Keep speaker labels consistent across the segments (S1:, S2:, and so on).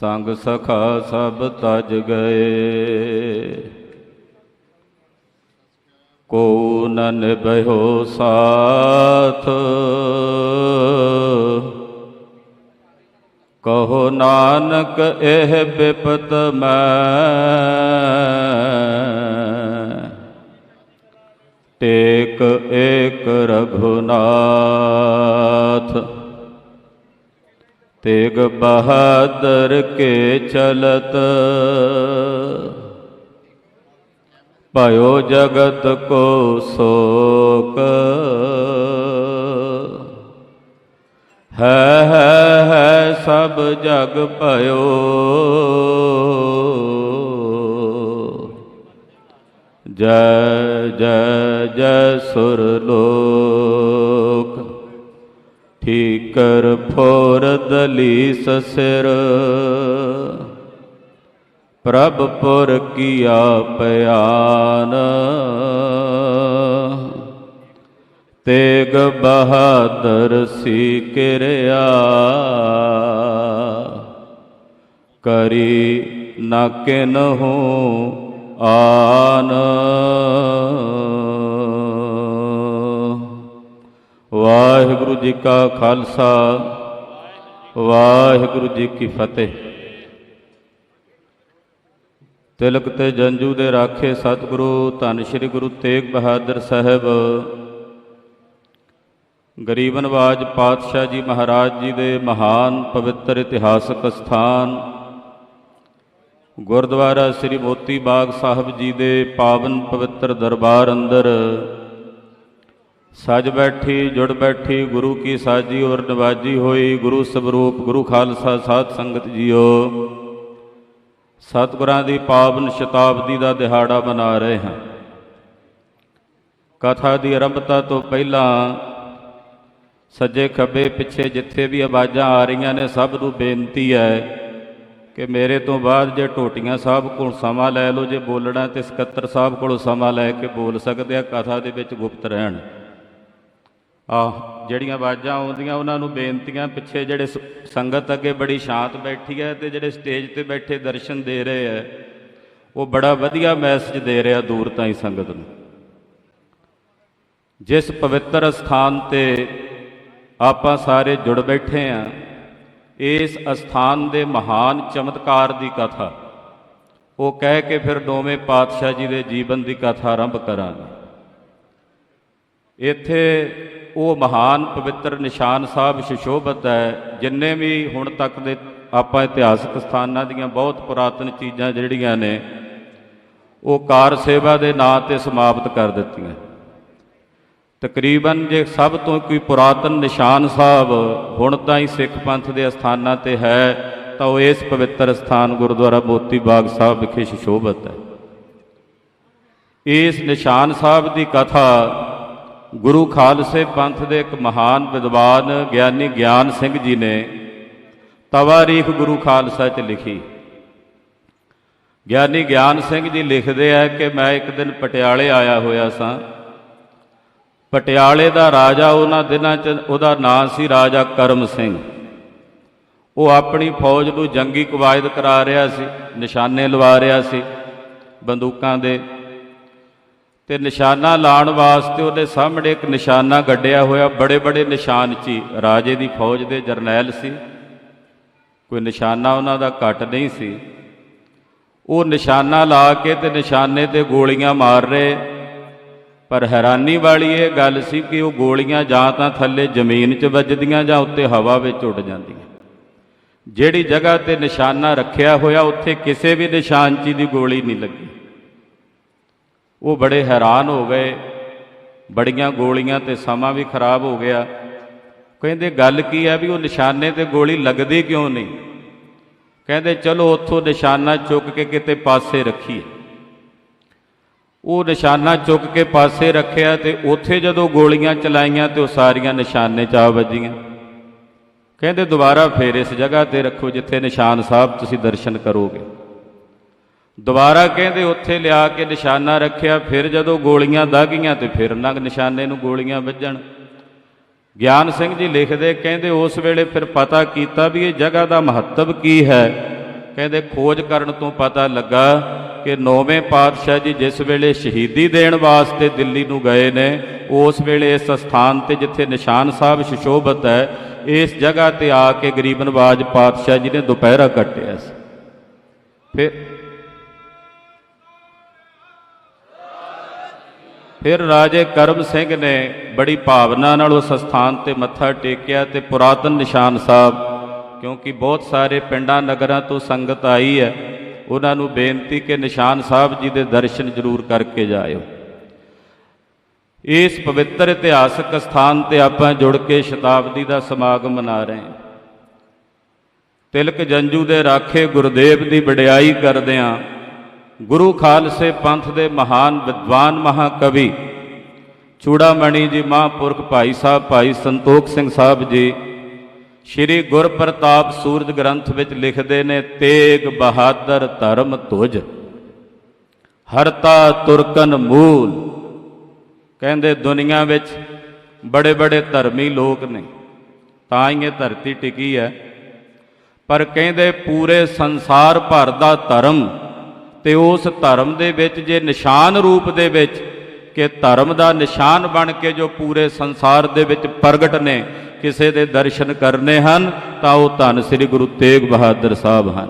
S1: ਸੰਗ ਸਖਾ ਸਭ ਤਜ ਗਏ। ਕੋ ਨਨ ਨਿਭਇਓ ਸਾਥ, ਕਹੋ ਨਾਨਕ ਇਹ ਬਿਪਤ ਮੈਂ। ਟੇਕ ਏਕ ਰਘੁਨਾਥ। ਤੇਗ ਬਹਾਦਰ ਕੇ ਚਲਤ। ਭਇਓ ਜਗਤ ਕੋ ਸੋਕ। ਹੈ ਹੈ ਹੈ ਸਭ ਜਗ ਭਇਓ। ਜੈ ਜੈ ਜੈ ਸੁਰ ਲੋਕ। ਕਰ ਫੋਰ ਦਲੀ ਸਿਰ। ਪ੍ਰਭ ਪੁਰ ਕੀਆ ਪਿਆਨ। ਤੇਗ ਬਹਾਦਰ ਸੀ ਕਿਰਿਆ। ਕਰੀ ਨਾ ਕਿਨਹੂ ਆਨ। ਵਾਹਿਗੁਰੂ ਜੀ ਕਾ ਖਾਲਸਾ, ਵਾਹਿਗੁਰੂ ਜੀ ਕੀ ਫਤਿਹ। ਤਿਲਕ ਤੇ ਜੰਜੂ ਦੇ ਰਾਖੇ ਸਤਿਗੁਰੂ, ਧੰਨ ਸ੍ਰੀ ਗੁਰੂ ਤੇਗ ਬਹਾਦਰ ਸਾਹਿਬ। ਗਰੀਬਨਵਾਜ ਪਾਤਸ਼ਾਹ ਜੀ ਮਹਾਰਾਜ ਜੀ ਦੇ ਮਹਾਨ ਪਵਿੱਤਰ ਇਤਿਹਾਸਕ ਸਥਾਨ। ਗੁਰਦੁਆਰਾ ਸ੍ਰੀ ਮੋਤੀ ਬਾਗ ਸਾਹਿਬ ਜੀ ਦੇ ਪਾਵਨ ਪਵਿੱਤਰ ਦਰਬਾਰ ਅੰਦਰ ਸਜ ਬੈਠੀ, ਜੁੜ ਬੈਠੀ, ਗੁਰੂ ਕੀ ਸਾਜੀ ਔਰ ਨਿਵਾਜ਼ੀ ਹੋਈ, ਗੁਰੂ ਸਵਰੂਪ, ਗੁਰੂ ਖਾਲਸਾ ਸਾਧ ਸੰਗਤ ਜੀਓ। ਸਤਿਗੁਰਾਂ ਦੀ ਪਾਵਨ ਸ਼ਤਾਬਦੀ ਦਾ ਦਿਹਾੜਾ ਮਨਾ ਰਹੇ ਹਾਂ। ਕਥਾ ਦੀ ਆਰੰਭਤਾ ਤੋਂ ਪਹਿਲਾਂ ਸੱਜੇ ਖੱਬੇ ਪਿੱਛੇ ਜਿੱਥੇ ਵੀ ਆਵਾਜ਼ਾਂ ਆ ਰਹੀਆਂ ਨੇ, ਸਭ ਨੂੰ ਬੇਨਤੀ ਹੈ ਕਿ ਮੇਰੇ ਤੋਂ ਬਾਅਦ ਜੇ ਟੋਟੀਆਂ ਸਾਹਿਬ ਕੋਲ ਸਮਾਂ ਲੈ ਲਓ, ਜੇ ਬੋਲਣਾ ਤੇ ਸਕੱਤਰ ਸਾਹਿਬ ਕੋਲੋਂ ਸਮਾਂ ਲੈ ਕੇ ਬੋਲ ਸਕਦੇ ਆ, ਕਥਾ ਦੇ ਵਿੱਚ ਗੁਪਤ ਰਹਿਣ। ਜਿਹੜੀਆਂ ਆਵਾਜ਼ਾਂ ਆਉਂਦੀਆਂ, ਉਹਨਾਂ ਨੂੰ ਬੇਨਤੀਆਂ, ਪਿੱਛੇ ਜਿਹੜੇ ਸ- ਸੰਗਤ ਅੱਗੇ ਬੜੀ ਸ਼ਾਂਤ ਬੈਠੀ ਹੈ ਤੇ ਜਿਹੜੇ ਸਟੇਜ ਤੇ ਬੈਠੇ ਦਰਸ਼ਨ ਦੇ ਰਹੇ ਹੈ, ਉਹ ਬੜਾ ਵਧੀਆ ਮੈਸੇਜ ਦੇ ਰਿਹਾ ਦੂਰ ਤਾਈਂ ਸੰਗਤ ਨੂੰ। ਜਿਸ ਪਵਿੱਤਰ ਸਥਾਨ ਤੇ ਆਪਾਂ ਸਾਰੇ ਜੁੜ ਬੈਠੇ ਆ ਇਸ ਅਸਥਾਨ ਦੇ ਮਹਾਨ ਚਮਤਕਾਰ ਦੀ ਕਥਾ, ਉਹ ਕਹਿ ਕੇ ਫਿਰ ਦੋਵੇਂ ਪਾਤਸ਼ਾਹ ਜੀ ਦੇ ਜੀਵਨ ਦੀ ਕਥਾ ਆਰੰਭ ਕਰਾਂਗੇ। ਇੱਥੇ ਉਹ ਮਹਾਨ ਪਵਿੱਤਰ ਨਿਸ਼ਾਨ ਸਾਹਿਬ ਸੁਸ਼ੋਭਤ ਹੈ, ਜਿੰਨੇ ਵੀ ਹੁਣ ਤੱਕ ਦੇ ਆਪਾਂ ਇਤਿਹਾਸਕ ਸਥਾਨਾਂ ਦੀਆਂ ਬਹੁਤ ਪੁਰਾਤਨ ਚੀਜ਼ਾਂ ਜਿਹੜੀਆਂ ਨੇ, ਉਹ ਕਾਰ ਸੇਵਾ ਦੇ ਨਾਂ ਤੇ ਸਮਾਪਤ ਕਰ ਦਿੱਤੀਆਂ। ਤਕਰੀਬਨ ਜੇ ਸਭ ਤੋਂ ਕੋਈ ਪੁਰਾਤਨ ਨਿਸ਼ਾਨ ਸਾਹਿਬ ਹੁਣ ਤਾਂ ਹੀ ਸਿੱਖ ਪੰਥ ਦੇ ਅਸਥਾਨਾਂ ਤੇ ਹੈ, ਤਾਂ ਉਹ ਇਸ ਪਵਿੱਤਰ ਸਥਾਨ ਗੁਰਦੁਆਰਾ ਮੋਤੀ ਬਾਗ ਸਾਹਿਬ ਵਿਖੇ ਸੁਸ਼ੋਭਤ ਹੈ। ਇਸ ਨਿਸ਼ਾਨ ਸਾਹਿਬ ਦੀ ਕਥਾ ਗੁਰੂ ਖਾਲਸੇ ਪੰਥ ਦੇ ਇੱਕ ਮਹਾਨ ਵਿਦਵਾਨ ਗਿਆਨੀ ਗਿਆਨ ਸਿੰਘ ਜੀ ਨੇ ਤਵਾਰੀਖ ਗੁਰੂ ਖਾਲਸਾ 'ਚ ਲਿਖੀ। ਗਿਆਨੀ ਗਿਆਨ ਸਿੰਘ ਜੀ ਲਿਖਦੇ ਆ ਕਿ ਮੈਂ ਇੱਕ ਦਿਨ ਪਟਿਆਲੇ ਆਇਆ ਹੋਇਆ ਸਾਂ। ਪਟਿਆਲੇ ਦਾ ਰਾਜਾ ਉਹਨਾਂ ਦਿਨਾਂ 'ਚ, ਉਹਦਾ ਨਾਂ ਸੀ ਰਾਜਾ ਕਰਮ ਸਿੰਘ। ਉਹ ਆਪਣੀ ਫੌਜ ਨੂੰ ਜੰਗੀ ਕਵਾਇਦ ਕਰਾ ਰਿਹਾ ਸੀ, ਨਿਸ਼ਾਨੇ ਲਵਾ ਰਿਹਾ ਸੀ, ਬੰਦੂਕਾਂ ਦੇ ਤੇ ਨਿਸ਼ਾਨਾ ਲਾਉਣ ਵਾਸਤੇ ਉਹਦੇ ਸਾਹਮਣੇ ਇੱਕ ਨਿਸ਼ਾਨਾ ਗੱਡਿਆ ਹੋਇਆ, ਬੜੇ ਬੜੇ ਨਿਸ਼ਾਨਚੀ ਰਾਜੇ ਦੀ ਫੌਜ ਦੇ ਜਰਨੈਲ ਸੀ। ਕੋਈ ਨਿਸ਼ਾਨਾ ਉਹਨਾਂ ਦਾ ਘੱਟ ਨਹੀਂ ਸੀ। ਉਹ ਨਿਸ਼ਾਨਾ ਲਾ ਕੇ ਤੇ ਨਿਸ਼ਾਨੇ ਤੇ ਗੋਲੀਆਂ ਮਾਰ ਰਹੇ। ਪਰ ਹੈਰਾਨੀ ਵਾਲੀ ਇਹ ਗੱਲ ਸੀ ਕਿ ਉਹ ਗੋਲੀਆਂ ਜਾਂ ਤਾਂ ਥੱਲੇ ਜ਼ਮੀਨ 'ਚ ਵੱਜਦੀਆਂ ਜਾਂ ਉੱਤੇ ਹਵਾ ਵਿੱਚ ਉੱਡ ਜਾਂਦੀਆਂ। ਜਿਹੜੀ ਜਗ੍ਹਾ ਤੇ ਨਿਸ਼ਾਨਾ ਰੱਖਿਆ ਹੋਇਆ, ਉੱਥੇ ਕਿਸੇ ਵੀ ਨਿਸ਼ਾਨਚੀ ਦੀ ਗੋਲੀ ਨਹੀਂ ਲੱਗੀ। ਉਹ ਬੜੇ ਹੈਰਾਨ ਹੋ ਗਏ। ਬੜੀਆਂ ਗੋਲੀਆਂ ਤੇ ਸਮਾਂ ਵੀ ਖਰਾਬ ਹੋ ਗਿਆ। ਕਹਿੰਦੇ, ਗੱਲ ਕੀ ਹੈ ਵੀ ਉਹ ਨਿਸ਼ਾਨੇ ਤੇ ਗੋਲੀ ਲੱਗਦੀ ਕਿਉਂ ਨਹੀਂ? ਕਹਿੰਦੇ, ਚਲੋ, ਉੱਥੋਂ ਨਿਸ਼ਾਨਾ ਚੁੱਕ ਕੇ ਕਿਤੇ ਪਾਸੇ ਰੱਖੀਏ। ਉਹ ਨਿਸ਼ਾਨਾ ਚੁੱਕ ਕੇ ਪਾਸੇ ਰੱਖਿਆ ਤੇ ਉੱਥੇ ਜਦੋਂ ਗੋਲੀਆਂ ਚਲਾਈਆਂ ਤੇ ਉਹ ਸਾਰੀਆਂ ਨਿਸ਼ਾਨੇ 'ਚ ਆ ਵੱਜੀਆਂ। ਕਹਿੰਦੇ, ਦੁਬਾਰਾ ਫੇਰ ਇਸ ਜਗ੍ਹਾ ਤੇ ਰੱਖੋ ਜਿੱਥੇ ਨਿਸ਼ਾਨ ਸਾਹਿਬ ਤੁਸੀਂ ਦਰਸ਼ਨ ਕਰੋਗੇ। ਦੁਬਾਰਾ ਕਹਿੰਦੇ ਉੱਥੇ ਲਿਆ ਕੇ ਨਿਸ਼ਾਨਾ ਰੱਖਿਆ, ਫਿਰ ਜਦੋਂ ਗੋਲੀਆਂ ਦਾਗੀਆਂ ਤੇ ਫਿਰ ਨਗ ਨਿਸ਼ਾਨੇ ਨੂੰ ਗੋਲੀਆਂ ਵੱਜਣ। ਗਿਆਨ ਸਿੰਘ ਜੀ ਲਿਖਦੇ ਕਹਿੰਦੇ ਉਸ ਵੇਲੇ ਫਿਰ ਪਤਾ ਕੀਤਾ ਵੀ ਇਹ ਜਗ੍ਹਾ ਦਾ ਮਹੱਤਵ ਕੀ ਹੈ। ਕਹਿੰਦੇ ਖੋਜ ਕਰਨ ਤੋਂ ਪਤਾ ਲੱਗਾ ਕਿ ਨੌਵੇਂ ਪਾਤਸ਼ਾਹ ਜੀ ਜਿਸ ਵੇਲੇ ਸ਼ਹੀਦੀ ਦੇਣ ਵਾਸਤੇ ਦਿੱਲੀ ਨੂੰ ਗਏ ਨੇ, ਉਸ ਵੇਲੇ ਇਸ ਸਥਾਨ ਤੇ ਜਿੱਥੇ ਨਿਸ਼ਾਨ ਸਾਹਿਬ ਸ਼ਿਸ਼ੋਭਤ ਹੈ, ਇਸ ਜਗ੍ਹਾ ਤੇ ਆ ਕੇ ਗਰੀਬਨਵਾਜ਼ ਪਾਤਸ਼ਾਹ ਜੀ ਨੇ ਦੁਪਹਿਰਾ ਕੱਟਿਆ ਸੀ। ਫਿਰ ਫਿਰ ਰਾਜੇ ਕਰਮ ਸਿੰਘ ਨੇ ਬੜੀ ਭਾਵਨਾ ਨਾਲ ਉਸ ਸਥਾਨ ਤੇ ਮੱਥਾ ਟੇਕਿਆ ਤੇ ਪੁਰਾਤਨ ਨਿਸ਼ਾਨ ਸਾਹਿਬ, ਕਿਉਂਕਿ ਬਹੁਤ ਸਾਰੇ ਪਿੰਡਾਂ ਨਗਰਾਂ ਤੋਂ ਸੰਗਤ ਆਈ ਹੈ, ਉਹਨਾਂ ਨੂੰ ਬੇਨਤੀ ਕਿ ਨਿਸ਼ਾਨ ਸਾਹਿਬ ਜੀ ਦੇ ਦਰਸ਼ਨ ਜ਼ਰੂਰ ਕਰਕੇ ਜਾਇਓ। ਇਸ ਪਵਿੱਤਰ ਇਤਿਹਾਸਕ ਸਥਾਨ ਤੇ ਆਪਾਂ ਜੁੜ ਕੇ ਸ਼ਤਾਬਦੀ ਦਾ ਸਮਾਗਮ ਮਨਾ ਰਹੇ ਹਾਂ। ਤਿਲਕ ਜੰਜੂ ਦੇ ਰਾਖੇ ਗੁਰਦੇਵ ਦੀ ਵਡਿਆਈ ਕਰਦਿਆਂ ਗੁਰੂ ਖਾਲਸੇ ਪੰਥ ਦੇ ਮਹਾਨ ਵਿਦਵਾਨ ਮਹਾਕਵੀ ਚੂੜਾਮਣੀ ਜੀ, ਮਹਾਂਪੁਰਖ ਭਾਈ ਸਾਹਿਬ, ਭਾਈ ਸੰਤੋਖ ਸਿੰਘ ਸਾਹਿਬ ਜੀ, ਸ਼੍ਰੀ ਗੁਰਪ੍ਰਤਾਪ ਸੂਰਜ ਗ੍ਰੰਥ ਵਿੱਚ ਲਿਖਦੇ ਨੇ, ਤੇਗ ਬਹਾਦਰ ਧਰਮ ਤੁਜ, ਹਰਤਾ ਤੁਰਕਨ ਮੂਲ। ਕਹਿੰਦੇ ਦੁਨੀਆ ਵਿੱਚ ਬੜੇ ਬੜੇ ਧਰਮੀ ਲੋਕ ਨੇ, ਤਾਂ ਹੀ ਇਹ ਧਰਤੀ ਟਿਕੀ ਹੈ। ਪਰ ਕਹਿੰਦੇ ਪੂਰੇ ਸੰਸਾਰ ਭਰ ਦਾ ਧਰਮ ਤੇ ਉਸ ਧਰਮ ਦੇ ਵਿੱਚ, ਜੇ ਨਿਸ਼ਾਨ ਰੂਪ ਦੇ ਵਿੱਚ ਕਿ ਧਰਮ ਦਾ ਨਿਸ਼ਾਨ ਬਣ ਕੇ ਜੋ ਪੂਰੇ ਸੰਸਾਰ ਦੇ ਵਿੱਚ ਪ੍ਰਗਟ ਨੇ, ਕਿਸੇ ਦੇ ਦਰਸ਼ਨ ਕਰਨੇ ਹਨ, ਤਾਂ ਉਹ ਧੰਨ ਸ੍ਰੀ ਗੁਰੂ ਤੇਗ ਬਹਾਦਰ ਸਾਹਿਬ ਹਨ।